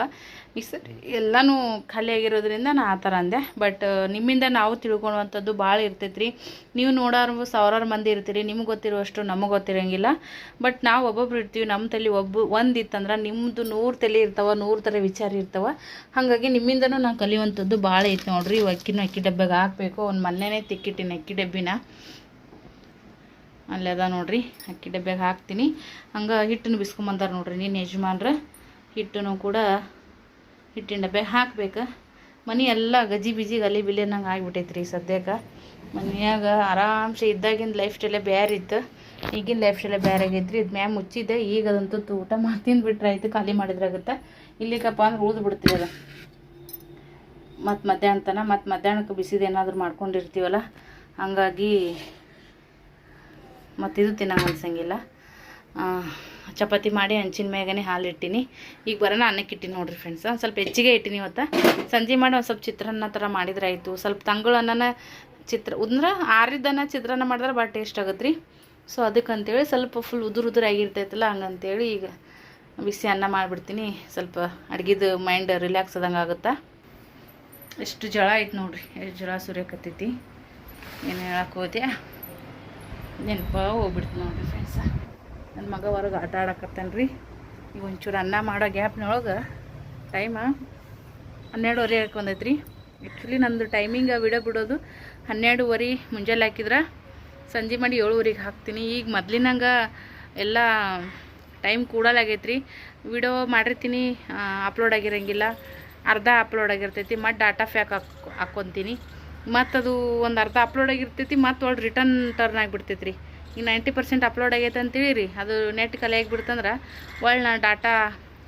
ಈ ಸರಿ ಎಲ್ಲನೂ ಖಾಲಿ ಆಗಿರೋದ್ರಿಂದ ನಾ ಆ ಥರ ಅಂದೆ. ಬಟ್ ನಿಮ್ಮಿಂದ ನಾವು ತಿಳ್ಕೊಳುವಂಥದ್ದು ಭಾಳ ಇರ್ತೈತೆ ರೀ ನೀವು ನೋಡೋರು ಸಾವಿರಾರು ಮಂದಿ ಇರ್ತೀರಿ, ನಿಮ್ಗೆ ಗೊತ್ತಿರುವಷ್ಟು ನಮಗೆ ಗೊತ್ತಿರೋಂಗಿಲ್ಲ. ಬಟ್ ನಾವು ಒಬ್ಬೊಬ್ರು ಇರ್ತೀವಿ ನಮ್ಮ ತಲೆ ಒಬ್ಬ, ಒಂದು ಇತ್ತಂದ್ರೆ ನಿಮ್ಮದು ನೂರು ತಲೆ ಇರ್ತಾವ, ನೂರು ಥರ ವಿಚಾರ ಇರ್ತಾವ. ಹಾಗಾಗಿ ನಿಮ್ಮಿಂದನೂ ನಾನು ಕಲಿಯುವಂಥದ್ದು ಭಾಳ ಐತೆ ನೋಡಿರಿ. ಇವು ಅಕ್ಕಿನೂ ಅಕ್ಕಿ ಡಬ್ಬೆಗೆ ಹಾಕಬೇಕು ಅವ್ನು ಮೊನ್ನೆನೇ ತಿಕ್ಕಿಟ್ಟಿನಿ ಅಕ್ಕಿ ಡಬ್ಬಿನ. ಅಲ್ಲಿ ಅದ ನೋಡ್ರಿ. ಅಕ್ಕಿ ಡಬ್ಬ್ಯಾಗ ಹಾಕ್ತೀನಿ. ಹಂಗೆ ಹಿಟ್ಟನ್ನು ಬಿಸ್ಕೊಂಬಂದಾರ ನೋಡ್ರಿ ನೀನು ಯಜಮಾನ್ರ. ಹಿಟ್ಟನ್ನು ಕೂಡ ಹಿಟ್ಟಿನ ಡಬ್ಬ್ಯಾಗ ಹಾಕ್ಬೇಕು. ಮನೆ ಎಲ್ಲ ಗಜಿ ಬಿಜಿ ಗಲಿ ಬಿಲಿ ಅನ್ನಂಗೆ ಆಗಿಬಿಟ್ಟೈತ್ರಿ ಸದ್ಯಕ್ಕೆ ಮನೆಯಾಗ ಆರಾಮ್ಸೆ ಇದ್ದಾಗಿನ ಲೈಫ್ ಸ್ಟೈಲೇ ಬೇರೆ ಇತ್ತು. ಈಗಿನ ಲೈಫ್ ಸ್ಟೈಲೆ ಬೇರೆ ಆಗೈತ್ರಿ. ಇದು ಮ್ಯಾಮ್ ಮುಚ್ಚಿದ್ದೆ. ಈಗ ಅದಂತೂ ಊಟ ಮಾಡಿ ತಿಂದ್ಬಿಟ್ರೆ ಆಯಿತು. ಖಾಲಿ ಮಾಡಿದ್ರಾಗುತ್ತೆ. ಇಲ್ಲಿಕಪ್ಪ ಅಂದ್ರೆ ಉಳಿದು ಬಿಡ್ತೀವಿ ಅದು. ಮತ್ತು ಮಧ್ಯಾಹ್ನ ತನ ಮತ್ತು ಮಧ್ಯಾಹ್ನಕ್ಕೆ ಬಿಸಿದೇನಾದರೂ ಮಾಡ್ಕೊಂಡಿರ್ತೀವಲ್ಲ. ಹಾಗಾಗಿ ಮತ್ತು ಇದು ತಿನ್ನಂಗೆ ಅನ್ಸಂಗಿಲ್ಲ. ಚಪಾತಿ ಮಾಡಿ ಹಂಚಿನ ಮ್ಯಾಗೇ ಹಾಲು ಇಟ್ಟಿನಿ ಈಗ ಬರೋಣ ಅನ್ನಕ್ಕೆ ಇಟ್ಟಿನಿ ನೋಡ್ರಿ ಫ್ರೆಂಡ್ಸ್ ಒಂದು ಸ್ವಲ್ಪ ಹೆಚ್ಚಿಗೆ ಇಟ್ಟಿನಿ ಇವತ್ತು. ಸಂಜೆ ಮಾಡಿ ಒಂದು ಸ್ವಲ್ಪ ಚಿತ್ರಾನ್ನ ಥರ ಮಾಡಿದ್ರೆ ಆಯಿತು. ಸ್ವಲ್ಪ ತಂಗಳು ಅನ್ನನ ಚಿತ್ರ ಅಂದ್ರೆ ಆರಿದ್ದನ್ನ ಚಿತ್ರಾನ್ನ ಮಾಡಿದ್ರೆ ಭಾಳ ಟೇಸ್ಟ್ ಆಗುತ್ತೆ ರೀ ಸೊ ಅದಕ್ಕಂತೇಳಿ ಸ್ವಲ್ಪ ಫುಲ್ ಉದುರು ಉದುರು ಆಗಿರ್ತೈತಲ್ಲ, ಹಂಗಂತೇಳಿ ಈಗ ಬಿಸಿ ಅನ್ನ ಮಾಡಿಬಿಡ್ತೀನಿ. ಸ್ವಲ್ಪ ಅಡುಗೆದು ಮೈಂಡ್ ರಿಲ್ಯಾಕ್ಸ್ ಆದಂಗೆ ಆಗುತ್ತಾ. ಎಷ್ಟು ಜಳ ಐತೆ ನೋಡ್ರಿ. ಎಷ್ಟು ಜಳ ಸುರಿಯಕತ್ತೈತಿ. ಏನು ಹೇಳಕ್ಕೆ ಹೋದೆ ನೆನಪ ಹೋಗ್ಬಿಡ್ತು ನೋಡಿರಿ ಫ್ರೆಂಡ್ಸ ನನ್ನ ಮಗ ಹೊರಗೆ ಆಟ ಆಡಕತ್ತಾನೆ ರೀ ಈಗ ಒಂಚೂರು ಅನ್ನ ಮಾಡೋ ಗ್ಯಾಪ್ನೊಳಗೆ ಟೈಮ ಹನ್ನೆರಡುವರೆ ಹಾಕೊಂಡೈತ್ರಿ ಆ್ಯಕ್ಚುಲಿ ನಂದು ಟೈಮಿಂಗ್ ವಿಡಿಯೋ ಬಿಡೋದು ಹನ್ನೆರಡುವರೆ ಮುಂಜಾನೆ ಹಾಕಿದ್ರೆ ಸಂಜೆ ಮಾಡಿ ಏಳುವರೆಗೆ ಹಾಕ್ತೀನಿ. ಈಗ ಮೊದ್ಲಿನಂಗೆ ಎಲ್ಲ ಟೈಮ್ ಕೂಡಲಾಗೈತೆ ರೀ ವಿಡಿಯೋ ಮಾಡಿರ್ತೀನಿ ಅಪ್ಲೋಡ್ ಆಗಿರಂಗಿಲ್ಲ. ಅರ್ಧ ಅಪ್ಲೋಡ್ ಆಗಿರ್ತೈತಿ. ಮತ್ತು ಡಾಟಾ ಫ್ಯಾಕ್ ಹಾಕ್ ಹಾಕ್ಕೊತೀನಿ ಮತ್ತು ಅದು ಒಂದು ಅರ್ಧ ಅಪ್ಲೋಡ್ ಆಗಿರ್ತೈತಿ, ಮತ್ತು ಒಳ್ಳೆ ರಿಟರ್ನ್ ಟರ್ನ್ ಆಗಿಬಿಡ್ತೈತಿ ರೀ ಈಗ ನೈಂಟಿ ಪರ್ಸೆಂಟ್ ಅಪ್ಲೋಡ್ ಆಗೈತೆ ಅಂತೇಳಿ ರೀ ಅದು ನೆಟ್ ಕಲೆ ಆಗಿಬಿಡ್ತಂದ್ರೆ ಒಳ್ಳೆ ನಾ ಡಾಟಾ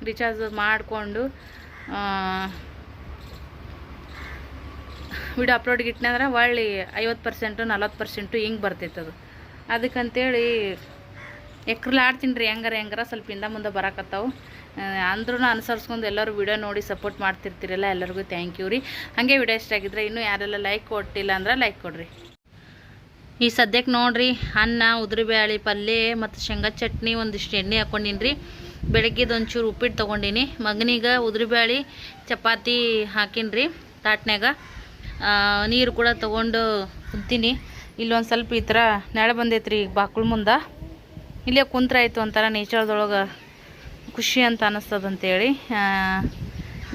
ರೀಚಾರ್ಜ್ ಮಾಡಿಕೊಂಡು ವಿಡಿಯೋ ಅಪ್ಲೋಡ್ ಇಟ್ನಂದ್ರೆ ಒಳ್ಳೆ ಐವತ್ತು ಪರ್ಸೆಂಟು ನಲ್ವತ್ತು ಪರ್ಸೆಂಟು ಹಿಂಗೆ ಬರ್ತೈತೆ ಅದು. ಅದಕ್ಕಂತೇಳಿ ಎಕ್ರಲ್ಲಿ ಆಡ್ತೀನಿ ರೀ ಹೆಂಗಾರ ಹೆಂಗಾರ ಸ್ವಲ್ಪ ಹಿಂದೆ ಮುಂದೆ ಬರಾಕತ್ತಾವು. ಅಂದ್ರೂ ಅನುಸರಿಸ್ಕೊಂಡು ಎಲ್ಲರೂ ವಿಡಿಯೋ ನೋಡಿ ಸಪೋರ್ಟ್ ಮಾಡ್ತಿರ್ತೀರಲ್ಲ, ಎಲ್ಲರಿಗೂ ಥ್ಯಾಂಕ್ ಯು ರೀ. ಹಾಗೆ ವಿಡಿಯೋ ಇಷ್ಟ ಆಗಿದ್ರೆ ಇನ್ನೂ ಯಾರೆಲ್ಲ ಲೈಕ್ ಕೊಟ್ಟಿಲ್ಲ ಅಂದ್ರೆ ಲೈಕ್ ಕೊಡ್ರಿ. ಈ ಸದ್ಯಕ್ಕೆ ನೋಡ್ರಿ, ಅನ್ನ ಉದ್ರಿಬೇಳೆ ಪಲ್ಯ ಮತ್ತು ಶೇಂಗಾ ಚಟ್ನಿ ಒಂದಿಷ್ಟು ಎಣ್ಣೆ ಹಾಕ್ಕೊಂಡಿನಿ ರೀ ಬೆಳಗ್ಗೆದು ಒಂಚೂರು ಉಪ್ಪಿಟ್ಟು ತೊಗೊಂಡಿನಿ. ಮಗನಿಗೆ ಉದ್ರಿಬೇಳೆ ಚಪಾತಿ ಹಾಕಿನಿ ರೀ ತಾಟ್ನ್ಯಾಗ ನೀರು ಕೂಡ ತೊಗೊಂಡು ಕುಂತೀನಿ. ಇಲ್ಲೊಂದು ಸ್ವಲ್ಪ ಈ ಥರ ನೆಳೆ ಬಂದೈತ್ರಿ ಬಾಕ್ಳ ಮುಂದೆ. ಇಲ್ಲೇ ಕುಂತ್ರಾಯ್ತು ಒಂಥರ ನೇಚರ್ದೊಳಗೆ ಖುಷಿ ಅಂತ ಅನ್ನಿಸ್ತದಂತೇಳಿ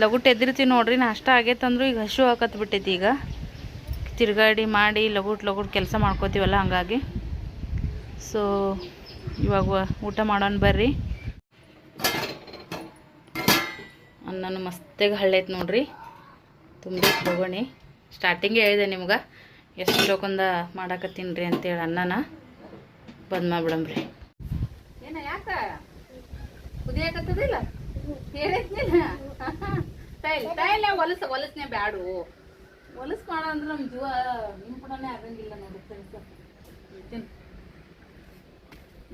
ಲಗುಟ್ ಎದ್ದಿರ್ತೀವಿ ನೋಡ್ರಿ, ನಾಷ್ಟ ಆಗೈತಂದ್ರೂ ಈಗ ಹಸು ಹಾಕತ್ ಬಿಟ್ಟೈತಿ ಈಗ. ತಿರುಗಾಡಿ ಮಾಡಿ ಲಗುಟ್ ಲಗುಟ್ ಕೆಲಸ ಮಾಡ್ಕೋತೀವಲ್ಲ ಹಂಗಾಗಿ. ಸೊ ಇವಾಗ ಊಟ ಮಾಡೋಣ ಬರ್ರಿ. ಅನ್ನನು ಮಸ್ತಾಗಿ ಹಳ್ಳೈತೆ ನೋಡ್ರಿ. ತುಂಬಿ ಹೋಗೋಣಿ. ಸ್ಟಾರ್ಟಿಂಗೇ ಹೇಳಿದೆ ನಿಮ್ಗೆ. ಎಷ್ಟು ಚೊಕೊಂದ ಮಾಡಾಕತ್ತೀನಿ ರೀ ಅಂತೇಳಿ ಅನ್ನನ ಬಂದ್ ಮಾಡ್ಬಿಡಮ್ರಿ ಏನ ಯಾಕ? ಕುದಿಯಾಕತ್ತದಿಲ್ಲ ಹೇಳಿದ್ನಿಲ್ಲ ಟೈಲ್ ಟೈಲ್ ಹೊಲಸ ಹೊಲಸನೆ ಬ್ಯಾಡು. ಹೊಲಸ್ ಮಾಡ ಅಂದ್ರೆ ನಮ್ಮ ಜೀವ ನಿಮ್ಮ ಕೂಡನೇ ಆಗಂಗಿಲ್ಲ ನೋಡಿ ಫ್ರೆಂಡ್ಸ್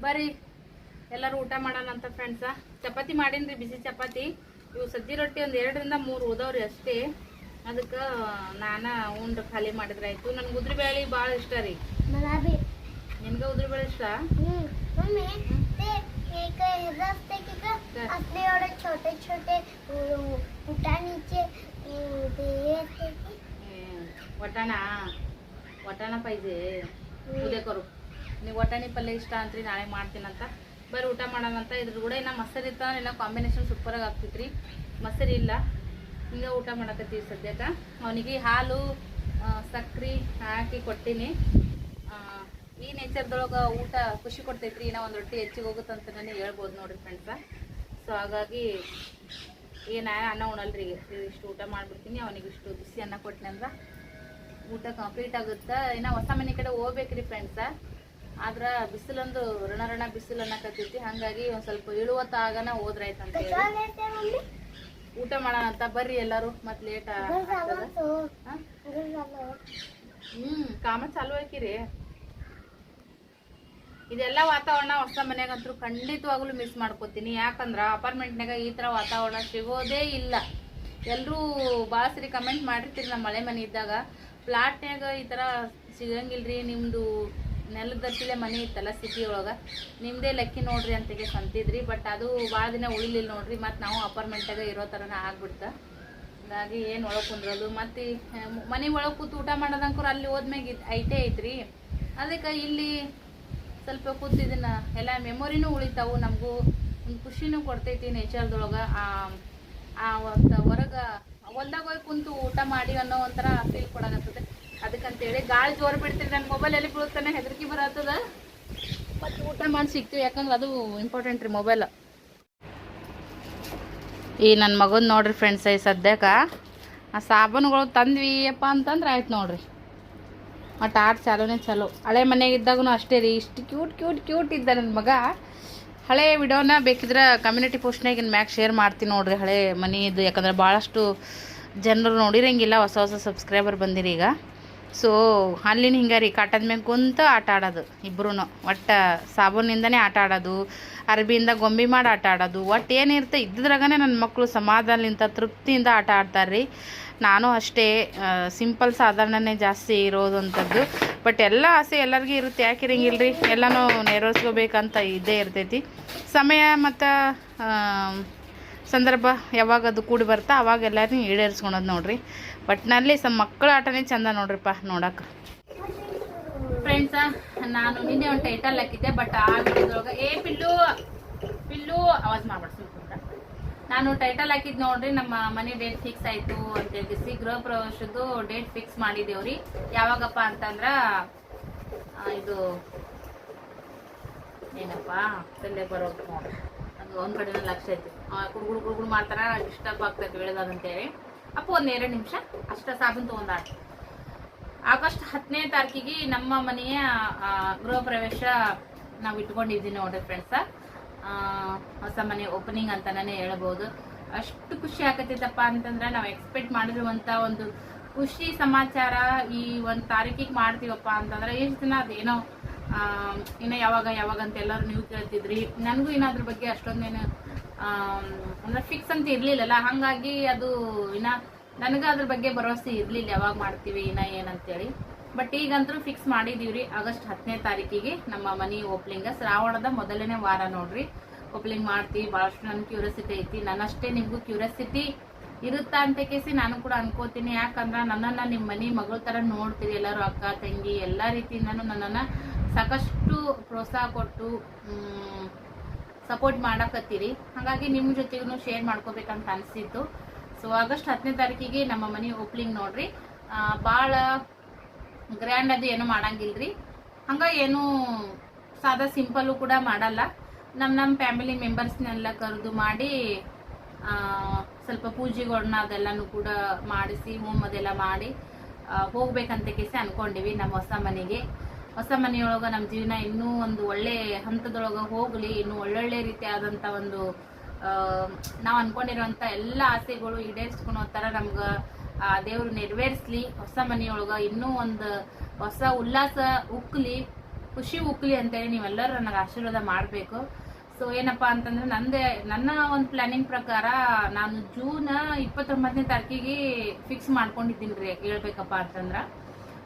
ಬರ್ರಿ. ಎಲ್ಲರೂ ಊಟ ಮಾಡೋಣ ಅಂತ ಫ್ರೆಂಡ್ಸ ಚಪಾತಿ ಮಾಡೀನಿ ಬಿಸಿ ಚಪಾತಿ. ಇವು ಸಜ್ಜಿ ರೊಟ್ಟಿ ಒಂದು ಎರಡರಿಂದ ಮೂರು ಓದವ್ರಿ ಅಷ್ಟೇ. ಅದಕ್ಕೆ ನಾನು ಉಂಡ್ರೆ ಖಾಲಿ ಮಾಡಿದ್ರೆ ಆಯ್ತು. ನನ್ಗೆ ಉದ್ರಿ ಬೇಳೆ ಭಾಳ ಇಷ್ಟ ರೀ. ನಿನ್ಗೆ ಉದ್ರಿ ಬೇಳೆ ಇಷ್ಟ? एक ह्याचं असते की का काय? आपले एवढे छोटे छोटे फुटाणीचे ते हे असते की ಏ, ವಟಾಣ ವಟಾಣ ಪಾಯ್ಜೆ ಉದ್ಯ ಕರು ನೀವು ವಟಾಣಿ ಪಲ್ಯ ಇಷ್ಟ ಅಂತ್ರಿ ನಾಳೆ ಮಾಡ್ತೀನಂತ ಬರ್ರಿ ಊಟ ಮಾಡೋಣಂತ ಇದ್ರ ಕೂಡ ಇನ್ನ ಮೊಸರು ಇತ್ತಂದ್ರೆ ಇನ್ನ ಕಾಂಬಿನೇಷನ್ ಸೂಪರಾಗಿ ಆಗ್ತೈತ್ರಿ ಮೊಸರು ಇಲ್ಲ ಹಿಂಗೆ ಊಟ ಮಾಡಕತ್ತೀವಿ ಸದ್ಯಕ್ಕೆ ಅವನಿಗೆ ಹಾಲು ಸಕ್ರೆ ಹಾಕಿ ಕೊಟ್ಟಿನಿ ಆ, ಈ ನೇಚರ್ದೊಳಗೆ ಊಟ ಖುಷಿ ಕೊಡ್ತೈತ್ರಿ ಏನೋ ಒಂದು ರೊಟ್ಟಿ ಹೆಚ್ಚಿಗೆ ಹೋಗುತ್ತೆ ಅಂತಲೇ ಹೇಳ್ಬೋದು ನೋಡ್ರಿ ಫ್ರೆಂಡ್ಸ ಸೊ ಹಾಗಾಗಿ ಏನ ಅನ್ನ ಉಣಲ್ರಿ ಇಷ್ಟು ಊಟ ಮಾಡಿಬಿಡ್ತೀನಿ ಅವನಿಗೆ ಇಷ್ಟು ಬಿಸಿ ಅನ್ನ ಅಂದ್ರೆ ಊಟ ಕಂಪ್ಲೀಟ್ ಆಗುತ್ತೆ? ಇನ್ನ ಹೊಸ ಮನೆ ಕಡೆ ಹೋಗ್ಬೇಕ್ರಿ ಫ್ರೆಂಡ್ಸ ಆದ್ರೆ ಬಿಸಿಲೊಂದು ರಣ ರಣ ಬಿಸಿಲು ಅನ್ನಕತ್ತೈತಿ ಹಾಗಾಗಿ ಒಂದು ಸ್ವಲ್ಪ ಇಳುವತ್ತ ಆಗನ ಹೋದ್ರಾಯ್ತಂತ ಹೇಳಿ. ಊಟ ಮಾಡೋಣ ಅಂತ ಬರ್ರಿ ಎಲ್ಲರೂ ಮತ್ತೆ ಲೇಟ್ ಹ್ಮ್ ಕಾಮ ಚಾಲು ಹಾಕಿರಿ. ಇದೆಲ್ಲ ವಾತಾವರಣ ಹೊಸ ಮನೆಗಂತೂ ಖಂಡಿತವಾಗ್ಲೂ ಮಿಸ್ ಮಾಡ್ಕೋತೀನಿ. ಯಾಕಂದ್ರೆ ಅಪಾರ್ಟ್ಮೆಂಟ್ನಾಗ ಈ ಥರ ವಾತಾವರಣ ಸಿಗೋದೇ ಇಲ್ಲ. ಎಲ್ಲರೂ ಭಾಳ ಸರಿ ಕಮೆಂಟ್ ಮಾಡಿರ್ತೀರಿ ನಮ್ಮ ಮಳೆ ಮನೆ ಇದ್ದಾಗ. ಫ್ಲಾಟ್ನಾಗ ಈ ಥರ ಸಿಗಂಗಿಲ್ರಿ ನಿಮ್ಮದು ನೆಲದರ್ಸಿಲೆ ಮನೆ ಇತ್ತಲ್ಲ ಸಿಟಿ ಒಳಗೆ. ನಿಮ್ಮದೇ ಲೆಕ್ಕಿ ನೋಡ್ರಿ ಅಂತಿಗೆ ಸಂತಿದ್ರಿ ಬಟ್ ಅದು ಭಾಳ ದಿನ ಉಳಿಲಿಲ್ಲ ನೋಡ್ರಿ, ಮತ್ತು ನಾವು ಅಪಾರ್ಟ್ಮೆಂಟಾಗ ಇರೋ ಥರನೇ ಆಗ್ಬಿಡ್ತ. ಹಾಗಾಗಿ ಏನು ಒಳಗೆ ಕುಂದ್ರದು, ಮತ್ತು ಮನೆ ಒಳಗೆ ಕೂತು ಊಟ ಮಾಡೋದಂಕರು ಅಲ್ಲಿ ಹೋದ್ಮ್ಯಾಗ ಐತೆ ಐತ್ರಿ. ಅದಕ್ಕೆ ಇಲ್ಲಿ ಸ್ವಲ್ಪ ಕೂತು ಇದನ್ನ ಎಲ್ಲ ಮೆಮೊರಿನೂ ಉಳಿತಾವು, ನಮಗೂ ಒಂದು ಖುಷಿನೂ ಕೊಡ್ತೈತಿ ನೇಚರ್ದೊಳಗೆ. ಆ ಆ ಹೊರಗೆ ಹೊಲ್ದಾಗ ಹೋಗಿ ಕುಂತು ಊಟ ಮಾಡಿ ಅನ್ನೋ ಒಂಥರ ಫೀಲ್ ಕೊಡಕತ್ತದೆ. ಅದಕ್ಕಂತೇಳಿ ಗಾಳಿ ಜೋರು ಬಿಡ್ತೀರಿ ನನ್ನ ಮೊಬೈಲ್ ಎಲ್ಲಿ ಬೀಳುತ್ತಾನೆ, ಹೆದರಿಕೆ ಬರತ್ತದ. ಮತ್ತು ಊಟ ಮಾಡಿ ಸಿಗ್ತೀವಿ, ಯಾಕಂದ್ರೆ ಅದು ಇಂಪಾರ್ಟೆಂಟ್ ರೀ ಮೊಬೈಲ್ ಈ ನನ್ನ ಮಗನ ನೋಡ್ರಿ ಫ್ರೆಂಡ್ಸ್ ಈ ಸದ್ಯಕ್ಕೆ ಆ ಸಾಬೂನುಗಳು ತಂದ್ವಿ ಅಪ್ಪ ಅಂತಂದ್ರೆ ಆಯ್ತು ನೋಡ್ರಿ. ಮತ್ತು ಆಟ ಚಾಲೋನೇ ಚಲೋ. ಹಳೆ ಮನೆಗೆ ಇದ್ದಾಗೂ ಅಷ್ಟೇ ರೀ. ಇಷ್ಟು ಕ್ಯೂಟ್ ಕ್ಯೂಟ್ ಕ್ಯೂಟ್ ಇದ್ದ ನನ್ನ ಮಗ. ಹಳೆ ವಿಡಿಯೋನ ಬೇಕಿದ್ರೆ ಕಮ್ಯುನಿಟಿ ಪೋಸ್ಟ್ನಾಗ ಇನ್ನು ಮ್ಯಾಗ ಶೇರ್ ಮಾಡ್ತೀನಿ ನೋಡ್ರಿ ಹಳೆ ಮನೆಯದು ಯಾಕಂದ್ರೆ ಭಾಳಷ್ಟು ಜನರು ನೋಡಿರಂಗಿಲ್ಲ ಹೊಸ ಹೊಸ ಸಬ್ಸ್ಕ್ರೈಬರ್ ಬಂದಿರಿ ಈಗ. ಸೊ ಅಲ್ಲಿನ ಹಿಂಗೆ ರೀ ಕಾಟದ ಮ್ಯಾಗ ಕುಂತ ಆಟ ಆಡೋದು ಇಬ್ಬರೂ ಒಟ್ಟು ಸಾಬೂನಿಂದನೇ ಆಟ ಆಡೋದು, ಅರಬಿಯಿಂದ ಗೊಂಬೆ ಮಾಡಿ ಆಟ ಆಡೋದು. ಒಟ್ಟು ಏನಿರುತ್ತೆ ಇದ್ದಿದ್ರಾಗನೇ ನನ್ನ ಮಕ್ಕಳು ಸಮಾಧಾನಲಿಂದ ತೃಪ್ತಿಯಿಂದ ಆಟ ಆಡ್ತಾರೆ ರೀ ನಾನು ಅಷ್ಟೇ ಸಿಂಪಲ್ ಸಾಧಾರಣನೇ ಜಾಸ್ತಿ ಇರೋದಂಥದ್ದು. ಬಟ್ ಎಲ್ಲ ಆಸೆ ಎಲ್ಲರಿಗೂ ಇರುತ್ತೆ. ಯಾಕೆ ಎಲ್ಲನೂ ನೆರವೇರಿಸ್ಕೋಬೇಕಂತ ಇದ್ದೇ ಇರ್ತೈತಿ. ಸಮಯ ಮತ್ತು ಸಂದರ್ಭ ಯಾವಾಗ ಅದು ಕೂಡಿ ಬರ್ತಾ ಅವಾಗ ಎಲ್ಲರೂ ಈಡೇರಿಸ್ಕೊಳೋದು ನೋಡ್ರಿ. ಒಟ್ಟಿನಲ್ಲಿ ಸ ಮಕ್ಕಳ ಆಟನೇ ಚಂದ ನೋಡ್ರಿಪ್ಪ ನೋಡಕ್ಕೆ ಫ್ರೆಂಡ್ಸ ನಾನು ನಿನ್ನೆ ಒಂದು ಟೈಟಲ್ ಹಾಕಿದ್ದೆ ಬಟ್ ಆ ಏ ಪಿಲ್ಲು ಪಿಲ್ಲು, ಆವಾಜ್ ಮಾಡ್ಬೇಡ ಸುಮ್ನೆ ಕುಂದ್ರ. ನಾನು ಟೈಟಲ್ ಹಾಕಿದ್ ನೋಡ್ರಿ, ನಮ್ಮ ಮನೆ ಡೇಟ್ ಫಿಕ್ಸ್ ಆಯ್ತು ಅಂತ ಹೇಳಿ ಗೃಹ ಪ್ರವೇಶದ್ದು ಡೇಟ್ ಫಿಕ್ಸ್ ಮಾಡಿದೇವ್ರಿ ಯಾವಾಗಪ್ಪ ಅಂತಂದ್ರ ಇದು, ಏನಪ್ಪ ತಲೆ ಬರೋದು ಅದು ಒಂದ್ ಕಡೆನ ಲಕ್ಷ ಐತಿ ಕುಡ್ಗುಡು ಕುಡ್ಗುಡು ಮಾಡ್ತಾರ, ಡಿಸ್ಟರ್ಬ್ ಆಗ್ತೈತಿ ಅಂತೇಳಿ ಅಪ್ಪ ಒಂದ್ ಎರಡು ನಿಮಿಷ, ಅಷ್ಟ ಸಾಬೂನ್ ತಗೊಂಡಾಟ ಆಗಸ್ಟ್ ಹತ್ತನೇ ತಾರೀಕಿಗೆ ನಮ್ಮ ಮನೆಯ ಗೃಹ ಪ್ರವೇಶ ನಾವು ಇಟ್ಕೊಂಡಿದ್ದೀನಿ ನೋಡ್ರಿ ಫ್ರೆಂಡ್ಸ ಹೊಸ ಮನೆ ಓಪನಿಂಗ್ ಅಂತಾನೆ ಹೇಳ್ಬೋದು. ಅಷ್ಟು ಖುಷಿ ಆಗತ್ತೈತಪ್ಪ ಅಂತಂದ್ರೆ ನಾವು ಎಕ್ಸ್ಪೆಕ್ಟ್ ಮಾಡಿರುವಂತ ಒಂದು ಖುಷಿ ಸಮಾಚಾರ ಈ ಒಂದು ತಾರೀಕಿಗೆ ಮಾಡ್ತೀವಪ್ಪ ಅಂತಂದ್ರೆ ಎಷ್ಟು ದಿನ ಅದೇನೋ ಇನ್ನು ಯಾವಾಗ ಯಾವಾಗ ಅಂತ ಎಲ್ಲರೂ ನೀವು ಕೇಳ್ತಿದ್ರಿ. ನನಗೂ ಇನ್ನ ಅದ್ರ ಬಗ್ಗೆ ಅಷ್ಟೊಂದೇನು ಅಂದ್ರೆ ಫಿಕ್ಸ್ ಅಂತ ಇರಲಿಲ್ಲಲ್ಲ. ಹಂಗಾಗಿ ಅದು ಇನ್ನ ನನಗೆ ಅದ್ರ ಬಗ್ಗೆ ಭರವಸೆ ಇರಲಿಲ್ಲ ಯಾವಾಗ ಮಾಡ್ತೀವಿ, ಇನ್ನ ಏನಂತೇಳಿ ಬಟ್ ಈಗಂತೂ ಫಿಕ್ಸ್ ಮಾಡಿದೀವ್ರಿ ಆಗಸ್ಟ್ ಹತ್ತನೇ ತಾರೀಕಿಗೆ ನಮ್ಮ ಮನಿ ಓಪ್ಲಿಂಗ ಶ್ರಾವಣದ ಮೊದಲನೇ ವಾರ ನೋಡ್ರಿ. ಓಪ್ಲಿಂಗ್ ಮಾಡ್ತೀವಿ ಭಾಳಷ್ಟು ನನ್ನ ಕ್ಯೂರಿಯಾಸಿಟಿ ಐತಿ. ನನ್ನಷ್ಟೇ ನಿಮಗೂ ಕ್ಯೂರಿಯಾಸಿಟಿ ಇರುತ್ತಾ ಅಂತ ಕೇಸಿ ನಾನು ಕೂಡ ಅನ್ಕೋತೀನಿ. ಯಾಕಂದ್ರೆ ನನ್ನನ್ನ ನಿಮ್ಮ ಮನಿ ಮಗಳ ತರ ನೋಡ್ತೀರಿ ಎಲ್ಲರೂ, ಅಕ್ಕ, ತಂಗಿ, ಎಲ್ಲ ರೀತಿಯಿಂದನೂ ನನ್ನನ್ನ ಸಾಕಷ್ಟು ಪ್ರೋತ್ಸಾಹ ಕೊಟ್ಟು ಸಪೋರ್ಟ್ ಮಾಡಕತ್ತೀರಿ. ಹಾಗಾಗಿ ನಿಮ್ಮ ಜೊತೆಗೂ ಶೇರ್ ಮಾಡ್ಕೋಬೇಕಂತ ಅನಿಸಿತ್ತು. ಸೊ ಆಗಸ್ಟ್ ಹತ್ತನೇ ತಾರೀಕಿಗೆ ನಮ್ಮ ಮನೆ ಓಪ್ಲಿಂಗ್ ನೋಡ್ರಿ. ಭಾಳ ಗ್ರ್ಯಾಂಡ್ ಅದು ಏನು ಮಾಡಂಗಿಲ್ರಿ. ಹಂಗ ಏನು ಸಾದಾ ಸಿಂಪಲ್ಲು ಕೂಡ ಮಾಡಲ್ಲ. ನಮ್ಮ ನಮ್ಮ ಫ್ಯಾಮಿಲಿ ಮೆಂಬರ್ಸ್ನೆಲ್ಲ ಕರೆದು ಮಾಡಿ ಸ್ವಲ್ಪ ಪೂಜೆಗಳನ್ನ ಅದೆಲ್ಲನೂ ಕೂಡ ಮಾಡಿಸಿ ಹೋಮ್ ಅದೆಲ್ಲ ಮಾಡಿ ಹೋಗ್ಬೇಕಂತ ಕೇಸಿ ಅನ್ಕೊಂಡಿವಿ ನಮ್ಮ ಹೊಸ ಮನೆಗೆ. ಹೊಸ ಮನೆಯೊಳಗೆ ನಮ್ಮ ಜೀವನ ಇನ್ನೂ ಒಂದು ಒಳ್ಳೆ ಹಂತದೊಳಗೆ ಹೋಗಲಿ, ಇನ್ನೂ ಒಳ್ಳೊಳ್ಳೆ ರೀತಿಯಾದಂಥ ಒಂದು ನಾವು ಅನ್ಕೊಂಡಿರುವಂತ ಎಲ್ಲ ಆಸೆಗಳು ಈಡೇರಿಸ್ಕೊಳೋ ತರ ನಮ್ಗ ಆ, ದೇವ್ರು ನೆರವೇರಿಸ್ಲಿ, ಹೊಸ ಮನೆಯೊಳಗ ಇನ್ನೂ ಒಂದು ಹೊಸ ಉಲ್ಲಾಸ ಉಕ್ಲಿ, ಖುಷಿ ಉಕ್ಲಿ ಅಂತೇಳಿ ನೀವೆಲ್ಲರೂ ನನಗೆ ಆಶೀರ್ವಾದ ಮಾಡಬೇಕು. ಸೊ ಏನಪ್ಪಾ ಅಂತಂದ್ರೆ ನಂದೇ, ನನ್ನ ಒಂದು ಪ್ಲಾನಿಂಗ್ ಪ್ರಕಾರ ನಾನು ಜೂನ್ ಇಪ್ಪತ್ತೊಂಬತ್ತನೇ ತಾರೀಕಿಗೆ ಫಿಕ್ಸ್ ಮಾಡ್ಕೊಂಡಿದ್ದೀನಿ ರೀ, ಹೇಳ್ಬೇಕಪ್ಪ ಅಂತಂದ್ರೆ.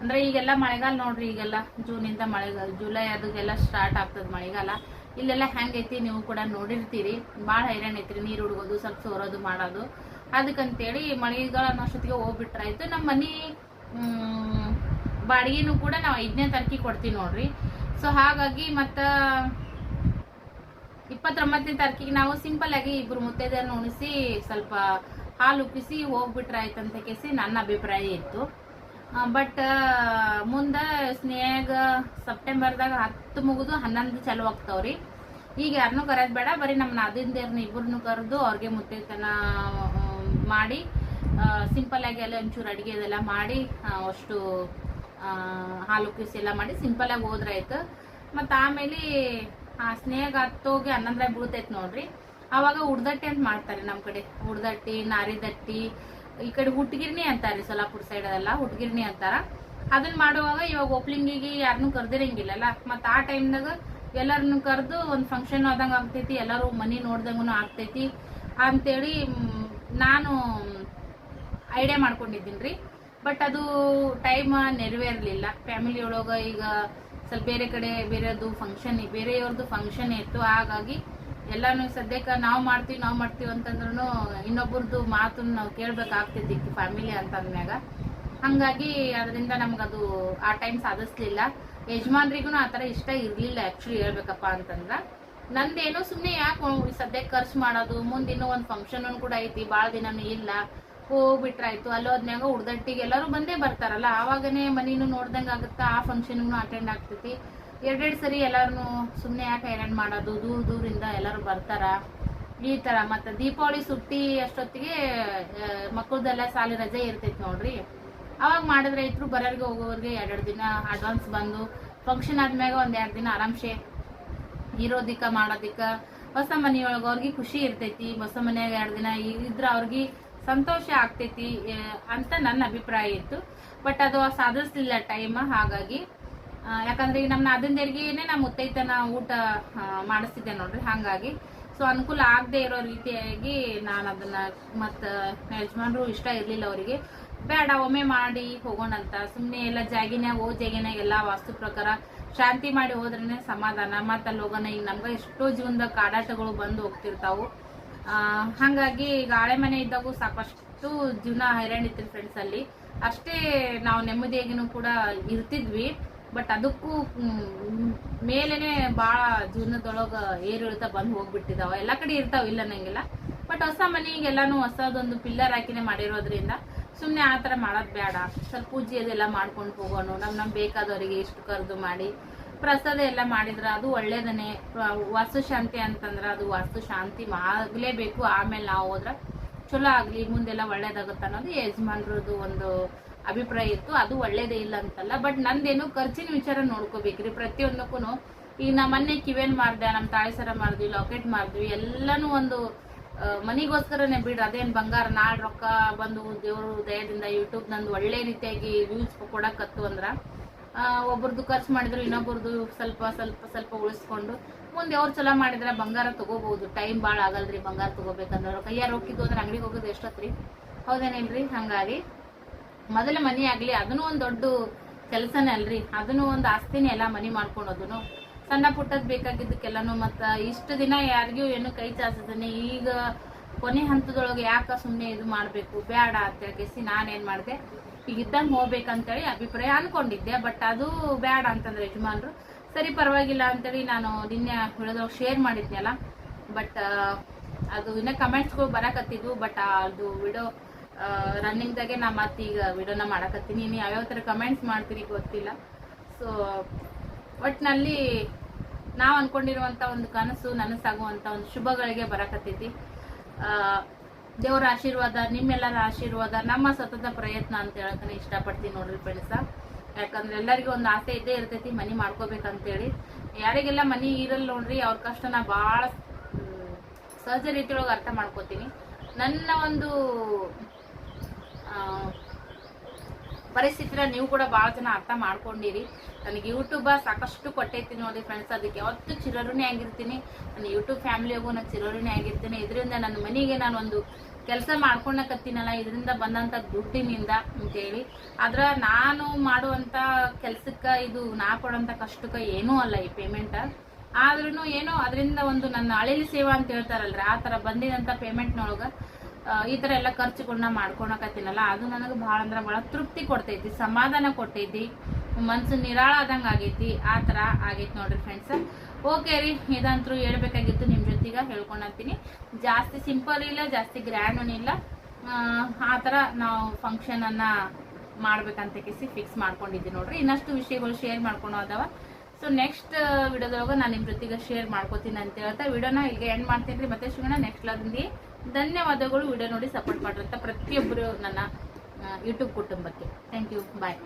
ಅಂದ್ರೆ ಈಗೆಲ್ಲ ಮಳೆಗಾಲ ನೋಡ್ರಿ ಈಗೆಲ್ಲ ಜೂನಿಂದ ಮಳೆಗಾಲ ಜುಲೈ ಅದಕ್ಕೆಲ್ಲ ಸ್ಟಾರ್ಟ್ ಆಗ್ತದೆ ಮಳೆಗಾಲ. ಇಲ್ಲೆಲ್ಲ ಹೆಂಗೈತಿ ನೀವು ಕೂಡ ನೋಡಿರ್ತೀರಿ ಭಾಳ ಹೈರಾಣ ಐತ್ರಿ, ನೀರು ಹುಡುಗೋದು ಸ್ವಲ್ಪ ಸೋರೋದು ಮಾಡೋದು. ಅದಕ್ಕಂತೇಳಿ ಮಳೆಗಾಲ ಅನ್ನೋಷ್ಟೊತ್ತಿಗೆ ಹೋಗ್ಬಿಟ್ರಾಯ್ತು. ನಮ್ಮ ಮನೆ ಬಾಡಿಗೆನೂ ಕೂಡ ನಾವು ಐದನೇ ತಾರೀಕಿಗೆ ಕೊಡ್ತೀವಿ ನೋಡ್ರಿ. ಸೊ ಹಾಗಾಗಿ ಮತ್ತು ಇಪ್ಪತ್ತೊಂಬತ್ತನೇ ತಾರೀಕಿಗೆ ನಾವು ಸಿಂಪಲ್ ಆಗಿ ಇಬ್ಬರು ಮುತ್ತೈದೆಯನ್ನು ಉಣಿಸಿ ಸ್ವಲ್ಪ ಹಾಲು ಉಪ್ಪಿಸಿ ಹೋಗ್ಬಿಟ್ರಾಯ್ತಂತ ಕೇಸಿ ನನ್ನ ಅಭಿಪ್ರಾಯ ಇತ್ತು. ಬಟ್ ಮುಂದೆ ಸ್ನೇಹ ಸೆಪ್ಟೆಂಬರ್ದಾಗ ಹತ್ತು ಮುಗಿದು ಹನ್ನೊಂದು ಚಾಲು ಆಗ್ತಾವ್ರಿ. ಈಗ ಯಾರನ್ನೂ ಕರೆಯೋದು ಬೇಡ, ಬರೀ ನಮ್ಮ ನಾದಿಂದೇರ್ನ ಇಬ್ಬರನ್ನು ಕರೆದು ಅವ್ರಿಗೆ ಮುತ್ತೈತನ ಮಾಡಿ ಸಿಂಪಲ್ ಆಗಿ ಎಲ್ಲ ಒಂಚೂರು ಅಡಿಗೆ ಅದೆಲ್ಲ ಮಾಡಿ ಅಷ್ಟು ಹಾಲು ಕಿಸಿ ಎಲ್ಲ ಮಾಡಿ ಸಿಂಪಲ್ ಆಗಿ ಹೋದ್ರಾಯ್ತು ಮತ್ತು ಆಮೇಲೆ, ಆ ಸ್ನೇಹ ಹತ್ತೋಗಿ ಹನ್ನೊಂದ್ರಾಗ ಬೀಳ್ತೈತೆ ನೋಡ್ರಿ. ಅವಾಗ ಉಡ್ದಟ್ಟಿ ಅಂತ ಮಾಡ್ತಾರೆ ನಮ್ಮ ಕಡೆ. ಉಡ್ದಟ್ಟಿ, ನಾರಿದಟ್ಟಿ, ಈ ಕಡೆ ಹುಟ್ಗಿರ್ನಿ ಅಂತಾರೆ ಸೊಲಾಪುರ ಸೈಡ್ ಅದೆಲ್ಲ ಹುಟ್ಗಿರ್ನಿ ಅಂತಾರ. ಅದನ್ನ ಮಾಡುವಾಗ ಇವಾಗ ಒಪ್ಲಿಂಗಿಗೆ ಯಾರನ್ನೂ ಕರ್ದಿರಂಗಿಲ್ಲಲ್ಲ. ಮತ್ತು ಆ ಟೈಮ್ನಾಗ ಎಲ್ಲರನ್ನು ಕರೆದು ಒಂದು ಫಂಕ್ಷನ್ ಆದಂಗೆ ಆಗ್ತೈತಿ, ಎಲ್ಲರೂ ಮನಿ ನೋಡ್ದಂಗೂ ಆಗ್ತೈತಿ. ಅಂತೇಳಿ ನಾನು ಐಡಿಯಾ ಮಾಡ್ಕೊಂಡಿದ್ದೀನಿ ರೀ ಬಟ್ ಅದು ಟೈಮ್ ನೆರವೇರಲಿಲ್ಲ. ಫ್ಯಾಮಿಲಿ ಒಳಗೆ ಈಗ ಸ್ವಲ್ಪ ಬೇರೆ ಕಡೆ ಬೇರೆದು ಫಂಕ್ಷನ್ ಬೇರೆಯವ್ರದ್ದು ಫಂಕ್ಷನ್ ಇತ್ತು. ಹಾಗಾಗಿ ಎಲ್ಲಾನು ಸದ್ಯಕ್ಕೆ ನಾವು ಮಾಡ್ತೀವಿ ನಾವು ಮಾಡ್ತೀವಿ ಅಂತಂದ್ರೂ ಇನ್ನೊಬ್ರದ್ದು ಮಾತನ್ನು ನಾವು ಕೇಳಬೇಕಾಗ್ತಿದ್ದಿತ್ತು ಫ್ಯಾಮಿಲಿ ಅಂತಂದ್ಮ್ಯಾಗ. ಹಾಗಾಗಿ ಅದರಿಂದ ನಮಗದು ಆ ಟೈಮ್ ಸಾಧಿಸ್ಲಿಲ್ಲ. ಯಜಮಾನ್ರಿಗೂ ಆ ಥರ ಇಷ್ಟ ಇರಲಿಲ್ಲ ಆ್ಯಕ್ಚುಲಿ ಹೇಳ್ಬೇಕಪ್ಪ ಅಂತಂದ್ರ. ನಂದೇನೋ ಸುಮ್ಮನೆ ಯಾಕೆ ಸದ್ಯಕ್ಕೆ ಖರ್ಚು ಮಾಡೋದು ಮುಂದೆ ಇನ್ನೂ ಒಂದು ಫಂಕ್ಷನ್ ಕೂಡ ಐತಿ ಭಾಳ ದಿನನೂ ಇಲ್ಲ ಹೋಗ್ಬಿಟ್ರಾಯ್ತು ಅಲ್ಲೋದ್ಮ್ಯಾಗ ಉಡ್ದಟ್ಟಿಗೆ ಎಲ್ಲರೂ ಬಂದೇ ಬರ್ತಾರಲ್ಲ, ಆವಾಗನೇ ಮನಿನೂ ನೋಡ್ದಂಗೆ ಆಗುತ್ತಾ, ಆ ಫಂಕ್ಷನ್ಗೂ ಅಟೆಂಡ್ ಆಗ್ತೈತಿ. ಎರಡೆರಡು ಸರಿ ಎಲ್ಲರೂ ಸುಮ್ಮನೆ ಯಾಕೆ ಹೈರಾಣ್ ಮಾಡೋದು, ದೂರ ದೂರಿಂದ ಎಲ್ಲರೂ ಬರ್ತಾರ. ಈ ಥರ ಮತ್ತು ದೀಪಾವಳಿ ಸುಟ್ಟಿ ಅಷ್ಟೊತ್ತಿಗೆ ಮಕ್ಕಳದೆಲ್ಲ ಸಾಲಿ ರಜೆ ಇರ್ತೈತಿ ನೋಡ್ರಿ. ಅವಾಗ ಮಾಡಿದ್ರೆ ಇದ್ರು ಬರೋರಿಗೆ ಹೋಗೋರಿಗೆ ಎರಡೆರಡು ದಿನ ಅಡ್ವಾನ್ಸ್ ಬಂದು ಫಂಕ್ಷನ್ ಆದ್ಮ್ಯಾಗ ಒಂದು ಎರಡು ದಿನ ಆರಾಮ್ಸೆ ಇರೋದಿಕ್ಕ, ಮಾಡೋದಿಕ್ಕ. ಹೊಸ ಮನೆಯೊಳಗೆ ಅವ್ರಿಗೆ ಖುಷಿ ಇರ್ತೈತಿ. ಹೊಸ ಮನೆಯಾಗ ಎರಡು ದಿನ ಇದ್ರ ಅವ್ರಿಗೆ ಸಂತೋಷ ಆಗ್ತೈತಿ ಅಂತ ನನ್ನ ಅಭಿಪ್ರಾಯ ಇತ್ತು. ಬಟ್ ಅದು ಸಾಧಿಸ್ಲಿಲ್ಲ ಟೈಮ್ ಹಾಗಾಗಿ ಯಾಕಂದ್ರೆ ಈಗ ನಮ್ಮ ನಾದಿನದೇರಿಗೆನೆ ನಮ್ಮ ಮುತ್ತೈತನ ಊಟ ಮಾಡಿಸ್ತಿದ್ದೆ ನೋಡ್ರಿ, ಹಾಗಾಗಿ. ಸೊ ಅನುಕೂಲ ಆಗದೆ ಇರೋ ರೀತಿಯಾಗಿ ನಾನು ಅದನ್ನ ಮತ್ತ ಯಜಮಾನ್ರು ಇಷ್ಟ ಇರಲಿಲ್ಲ ಅವರಿಗೆ. ಬೇಡ, ಒಮ್ಮೆ ಮಾಡಿ ಹೋಗೋಣ ಅಂತ ಸುಮ್ಮನೆ ಎಲ್ಲ ಜಾಗಿನ್ಯಾಗ, ಓ ಜಾಗಿನ್ಯಾಗ ಎಲ್ಲ ವಾಸ್ತು ಪ್ರಕಾರ ಶಾಂತಿ ಮಾಡಿ ಹೋದ್ರೇನೆ ಸಮಾಧಾನ. ಮತ್ತೆ ಅಲ್ಲಿ ಹೋಗೋಣ, ಈಗ ನಮ್ಗೆ ಎಷ್ಟೋ ಜೀವನದ ಕಾಡಾಟಗಳು ಬಂದು ಹೋಗ್ತಿರ್ತಾವು. ಹಾಗಾಗಿ ಈಗ ಹಳೆ ಮನೆ ಇದ್ದಾಗೂ ಸಾಕಷ್ಟು ಜೀವನ ಹೈರಾಣ ಇತ್ತು ಫ್ರೆಂಡ್ಸ್ ಅಲ್ಲಿ. ಅಷ್ಟೇ ನಾವು ನೆಮ್ಮದಿಯಾಗಿನೂ ಕೂಡ ಇರ್ತಿದ್ವಿ. ಬಟ್ ಅದಕ್ಕೂ ಮೇಲೇನೆ ಭಾಳ ಜೀವನದೊಳಗ ಏರಿಳಿತ ಬಂದು ಹೋಗ್ಬಿಟ್ಟಿದಾವ. ಎಲ್ಲ ಕಡೆ ಇರ್ತಾವ, ಇಲ್ಲ ನಂಗಿಲ್ಲ ಬಟ್ ಹೊಸ ಮನೆಗೆಲ್ಲಾನು ಹೊಸದೊಂದು ಪಿಲ್ಲರ್ ಹಾಕಿನೇ ಮಾಡಿರೋದ್ರಿಂದ ಸುಮ್ಮನೆ ಆ ಥರ ಮಾಡೋದು ಬೇಡ. ಸ್ವಲ್ಪ ಪೂಜೆ ಅದೆಲ್ಲ ಮಾಡ್ಕೊಂಡು ಹೋಗೋಣ. ನಮ್ಮ ನಮ್ಗೆ ಬೇಕಾದವರಿಗೆ ಇಷ್ಟು ಕರೆದು ಮಾಡಿ. ಪ್ರಸಾದ ಎಲ್ಲ ಮಾಡಿದ್ರೆ ಅದು ಒಳ್ಳೇದನೆ ಪ್ರ- ವಾಸ್ತು ಶಾಂತಿ ಅಂತಂದ್ರೆ ಅದು ವಾಸ್ತು ಶಾಂತಿ ಆಗಲೇಬೇಕು. ಆಮೇಲೆ ನಾವು ಹೋದ್ರೆ ಚಲೋ ಆಗಲಿ, ಮುಂದೆಲ್ಲ ಒಳ್ಳೇದಾಗುತ್ತೆ ಅನ್ನೋದು ಯಜಮಾನ್ರದ್ದು ಒಂದು ಅಭಿಪ್ರಾಯ ಇತ್ತು. ಅದು ಒಳ್ಳೇದೇ ಇಲ್ಲ ಅಂತಲ್ಲ. ಬಟ್ ನಂದೇನು ಖರ್ಚಿನ ವಿಚಾರ ನೋಡ್ಕೋಬೇಕ್ರಿ. ಪ್ರತಿಯೊಂದಕ್ಕೂ ಈಗ ನಾ ಮೊನ್ನೆ ಕಿವೇನ್ ಮಾರ್ದೆ ನಮ್ಮ ತಾಳಿ ಸರ ಮಾಡಿದ್ವಿ ಲಾಕೆಟ್ ಮಾಡಿದ್ವಿ ಎಲ್ಲನೂ ಒಂದು ಮನಿಗೋಸ್ಕರನೇ ಬಿಡ್ರಿ ಅದೇನ್ ಬಂಗಾರ ನಾಳೆ ರೊಕ್ಕ ಬಂದು ದೇವ್ರ ದಯದಿಂದ ಯೂಟ್ಯೂಬ್ ನಂದು ಒಳ್ಳೆ ರೀತಿಯಾಗಿ ವ್ಯೂಸ್ ಕೊಡಕತ್ತು ಅಂದ್ರ ಆ, ಒಬ್ರದ್ದು ಖರ್ಚು ಮಾಡಿದ್ರು ಇನ್ನೊಬ್ರದ್ದು ಸ್ವಲ್ಪ ಸ್ವಲ್ಪ ಸ್ವಲ್ಪ ಉಳಿಸ್ಕೊಂಡು ಮುಂದೆ ಅವ್ರು ಚಲೋ ಮಾಡಿದ್ರೆ ಬಂಗಾರ ತಗೋಬಹುದು. ಟೈಮ್ ಭಾಳ ಆಗಲ್ರಿ ಬಂಗಾರ ತಗೋಬೇಕಂದ್ರೆ ಕೈಯಾರ ಹೋಗಿದ್ದು ಅಂದ್ರೆ ಅಂಗಡಿಗೆ ಹೋಗೋದು ಎಷ್ಟೊತ್ರಿ ಹೌದೇನೇನ್ರಿ? ಹಂಗಾಗಿ ಮೊದಲ ಮನಿ ಆಗ್ಲಿ ಅದನ್ನು ಒಂದು ದೊಡ್ಡ ಕೆಲಸನೇ ಅಲ್ರಿ. ಅದನ್ನು ಒಂದು ಆಸ್ತಿನೇ ಎಲ್ಲ ಮನಿ ಮಾಡ್ಕೊಳೋದುನು ಸಣ್ಣ ಪುಟ್ಟದ್ ಬೇಕಾಗಿದ್ದಕ್ಕೆಲ್ಲಾನು ಮತ್ತ ಇಷ್ಟು ದಿನ ಯಾರಿಗೂ ಏನು ಕೈ ಚಾಚದನೆ. ಈಗ ಕೊನೆ ಹಂತದೊಳಗೆ ಯಾಕ ಸುಮ್ಮನೆ ಇದು ಮಾಡ್ಬೇಕು? ಬೇಡ ಅಂತ ಕೇಸಿ ನಾನೇನ್ ಮಾಡ್ದೆ? ಈಗ ಇದ್ದಂಗೆ ಹೋಗ್ಬೇಕಂತೇಳಿ ಅಭಿಪ್ರಾಯ ಅನ್ಕೊಂಡಿದ್ದೆ ಬಟ್ ಅದು ಬೇಡ ಅಂತಂದ್ರೆ ಯಜಮಾನ್ರು, ಸರಿ ಪರವಾಗಿಲ್ಲ ಅಂತೇಳಿ ನಾನು ನಿನ್ನೆ ಹೇಳೋದ್ರೊಳಗೆ ಶೇರ್ ಮಾಡಿದ್ನಲ್ಲ. ಬಟ್ ಅದು ಇನ್ನ ಕಮೆಂಟ್ಸ್ಗಳು ಬರಕತ್ತಿದ್ವು. ಬಟ್ ಅದು ವಿಡಿಯೋ ರನ್ನಿಂಗ್ದಾಗೆ ನಾ ಮತ್ತೀಗ ವಿಡಿಯೋನ ಮಾಡಕತ್ತೀನಿ. ಇನ್ನು ಯಾವ್ಯಾವ ಥರ ಕಮೆಂಟ್ಸ್ ಮಾಡ್ತೀನಿ ಗೊತ್ತಿಲ್ಲ. ಸೊ ಒಟ್ಟಿನಲ್ಲಿ ನಾವು ಅನ್ಕೊಂಡಿರುವಂತ ಒಂದು ಕನಸು, ನನಸಾಗುವಂತ ಒಂದು ಶುಭಗಳಿಗೆ ಬರಕತ್ತೈತಿ. ದೇವರ ಆಶೀರ್ವಾದ, ನಿಮ್ಮೆಲ್ಲರ ಆಶೀರ್ವಾದ, ನಮ್ಮ ಸತತ ಪ್ರಯತ್ನ ಅಂತ ಹೇಳಕ್ಕೆ ಇಷ್ಟಪಡ್ತೀನಿ ನೋಡ್ರಿ ಫ್ರೆಂಡ್ಸ. ಯಾಕಂದ್ರೆ ಎಲ್ಲರಿಗೂ ಒಂದು ಆಸೆ ಇದ್ದೇ ಇರ್ತೈತಿ, ಮನಿ ಮಾಡ್ಕೋಬೇಕಂತೇಳಿ. ಯಾರಿಗೆಲ್ಲ ಮನಿ ಇರಲ್ಲ ನೋಡ್ರಿ, ಅವ್ರ ಕಷ್ಟನ ಭಾಳ ಸಹಜ ರೀತಿಯೊಳಗೆ ಅರ್ಥ ಮಾಡ್ಕೋತೀನಿ. ನನ್ನ ಒಂದು ಪರಿಸ್ಥಿತಿನ ನೀವು ಕೂಡ ಭಾಳ ಜನ ಅರ್ಥ ಮಾಡ್ಕೊಂಡಿರಿ. ನನಗೆ ಯೂಟ್ಯೂಬ ಸಾಕಷ್ಟು ಕೊಟ್ಟೈತಿ ನೋಡಿ ಫ್ರೆಂಡ್ಸ್ ಅದಕ್ಕೆ ಯಾವತ್ತೂ ಚಿರಋಣಿ ಆಗಿರ್ತೀನಿ. ನನ್ನ ಯೂಟ್ಯೂಬ್ ಫ್ಯಾಮಿಲಿಯಾಗೂ ನಾನು ಚಿರಋಣಿ ಆಗಿರ್ತೀನಿ. ಇದರಿಂದ ನನ್ನ ಮನೆಗೆ ನಾನು ಒಂದು ಕೆಲಸ ಮಾಡ್ಕೊಳಕತ್ತೀನಲ್ಲ ಇದರಿಂದ ಬಂದಂತ ದುಡ್ಡಿನಿಂದ ಅಂತೇಳಿ ಆದ್ರೆ ನಾನು ಮಾಡುವಂತ ಕೆಲಸಕ್ಕೆ ಇದು ನಾ ಕೊಡೋಂಥ ಕಷ್ಟಕ್ಕೆ ಏನೂ ಅಲ್ಲ ಈ ಪೇಮೆಂಟ್ ಆದ್ರೂ ಏನೋ ಅದರಿಂದ ಒಂದು ನನ್ನ ಅಳಿಲಿ ಸೇವಾ ಅಂತ ಹೇಳ್ತಾರಲ್ರಿ, ಆ ಥರ ಬಂದಿದಂತ ಪೇಮೆಂಟ್ನೊಳಗೆ ಈ ತರ ಎಲ್ಲ ಖರ್ಚುಗಳನ್ನ ಮಾಡ್ಕೊಳಕತ್ತಿನಲ್ಲ ಅದು ನನಗೆ ಭಾಳ ಅಂದ್ರೆ ಭಾಳ ತೃಪ್ತಿ ಕೊಡ್ತೈತಿ ಸಮಾಧಾನ ಕೊಟ್ಟೈತಿ ಮನ್ಸು ನಿರಾಳ ಆದಂಗ ಆಗೈತಿ ಆ ತರ ಆಗೈತಿ ನೋಡ್ರಿ ಫ್ರೆಂಡ್ಸ್ ಓಕೆ ರೀ ಇದಂತರೂ ಹೇಳ್ಬೇಕಾಗಿತ್ತು ನಿಮ್ ಜೊತೆಗ ಹೇಳ್ಕೊಂಡಂತೀನಿ ಜಾಸ್ತಿ ಸಿಂಪಲ್ ಇಲ್ಲ ಜಾಸ್ತಿ ಗ್ರ್ಯಾಂಡ್ ಇಲ್ಲ. ಆ, ತರ ನಾವು ಫಂಕ್ಷನ್ ಅನ್ನ ಮಾಡ್ಬೇಕಂತ ಕೇಸಿ ಫಿಕ್ಸ್ ಮಾಡ್ಕೊಂಡಿದ್ದೀನಿ ನೋಡ್ರಿ. ಇನ್ನಷ್ಟು ವಿಷಯಗಳು ಶೇರ್ ಮಾಡ್ಕೊಂಡು ಅದಾವ ಸೊ ನೆಕ್ಸ್ಟ್ ವಿಡಿಯೋದೊಳಗೆ ನಾನು ನಿಮ್ಮ ಜೊತೆಗೆ ಶೇರ್ ಮಾಡ್ಕೋತೀನಿ ಅಂತ ಹೇಳ್ತಾ ವಿಡಿಯೋನ ಇಲ್ಲಿಗೆ ಎಂಡ್ ಮಾಡ್ತೀನಿ ರೀ. ಮತ್ತೆ ಶಿವಣ್ಣ ನೆಕ್ಸ್ಟ್ ಲಾದಲ್ಲಿ ಧನ್ಯವಾದಗಳು. ವಿಡಿಯೋ ನೋಡಿ ಸಪೋರ್ಟ್ ಮಾಡಿರಂತ ಪ್ರತಿಯೊಬ್ಬರು ನನ್ನ ಯೂಟ್ಯೂಬ್ ಕುಟುಂಬಕ್ಕೆ. Thank you bye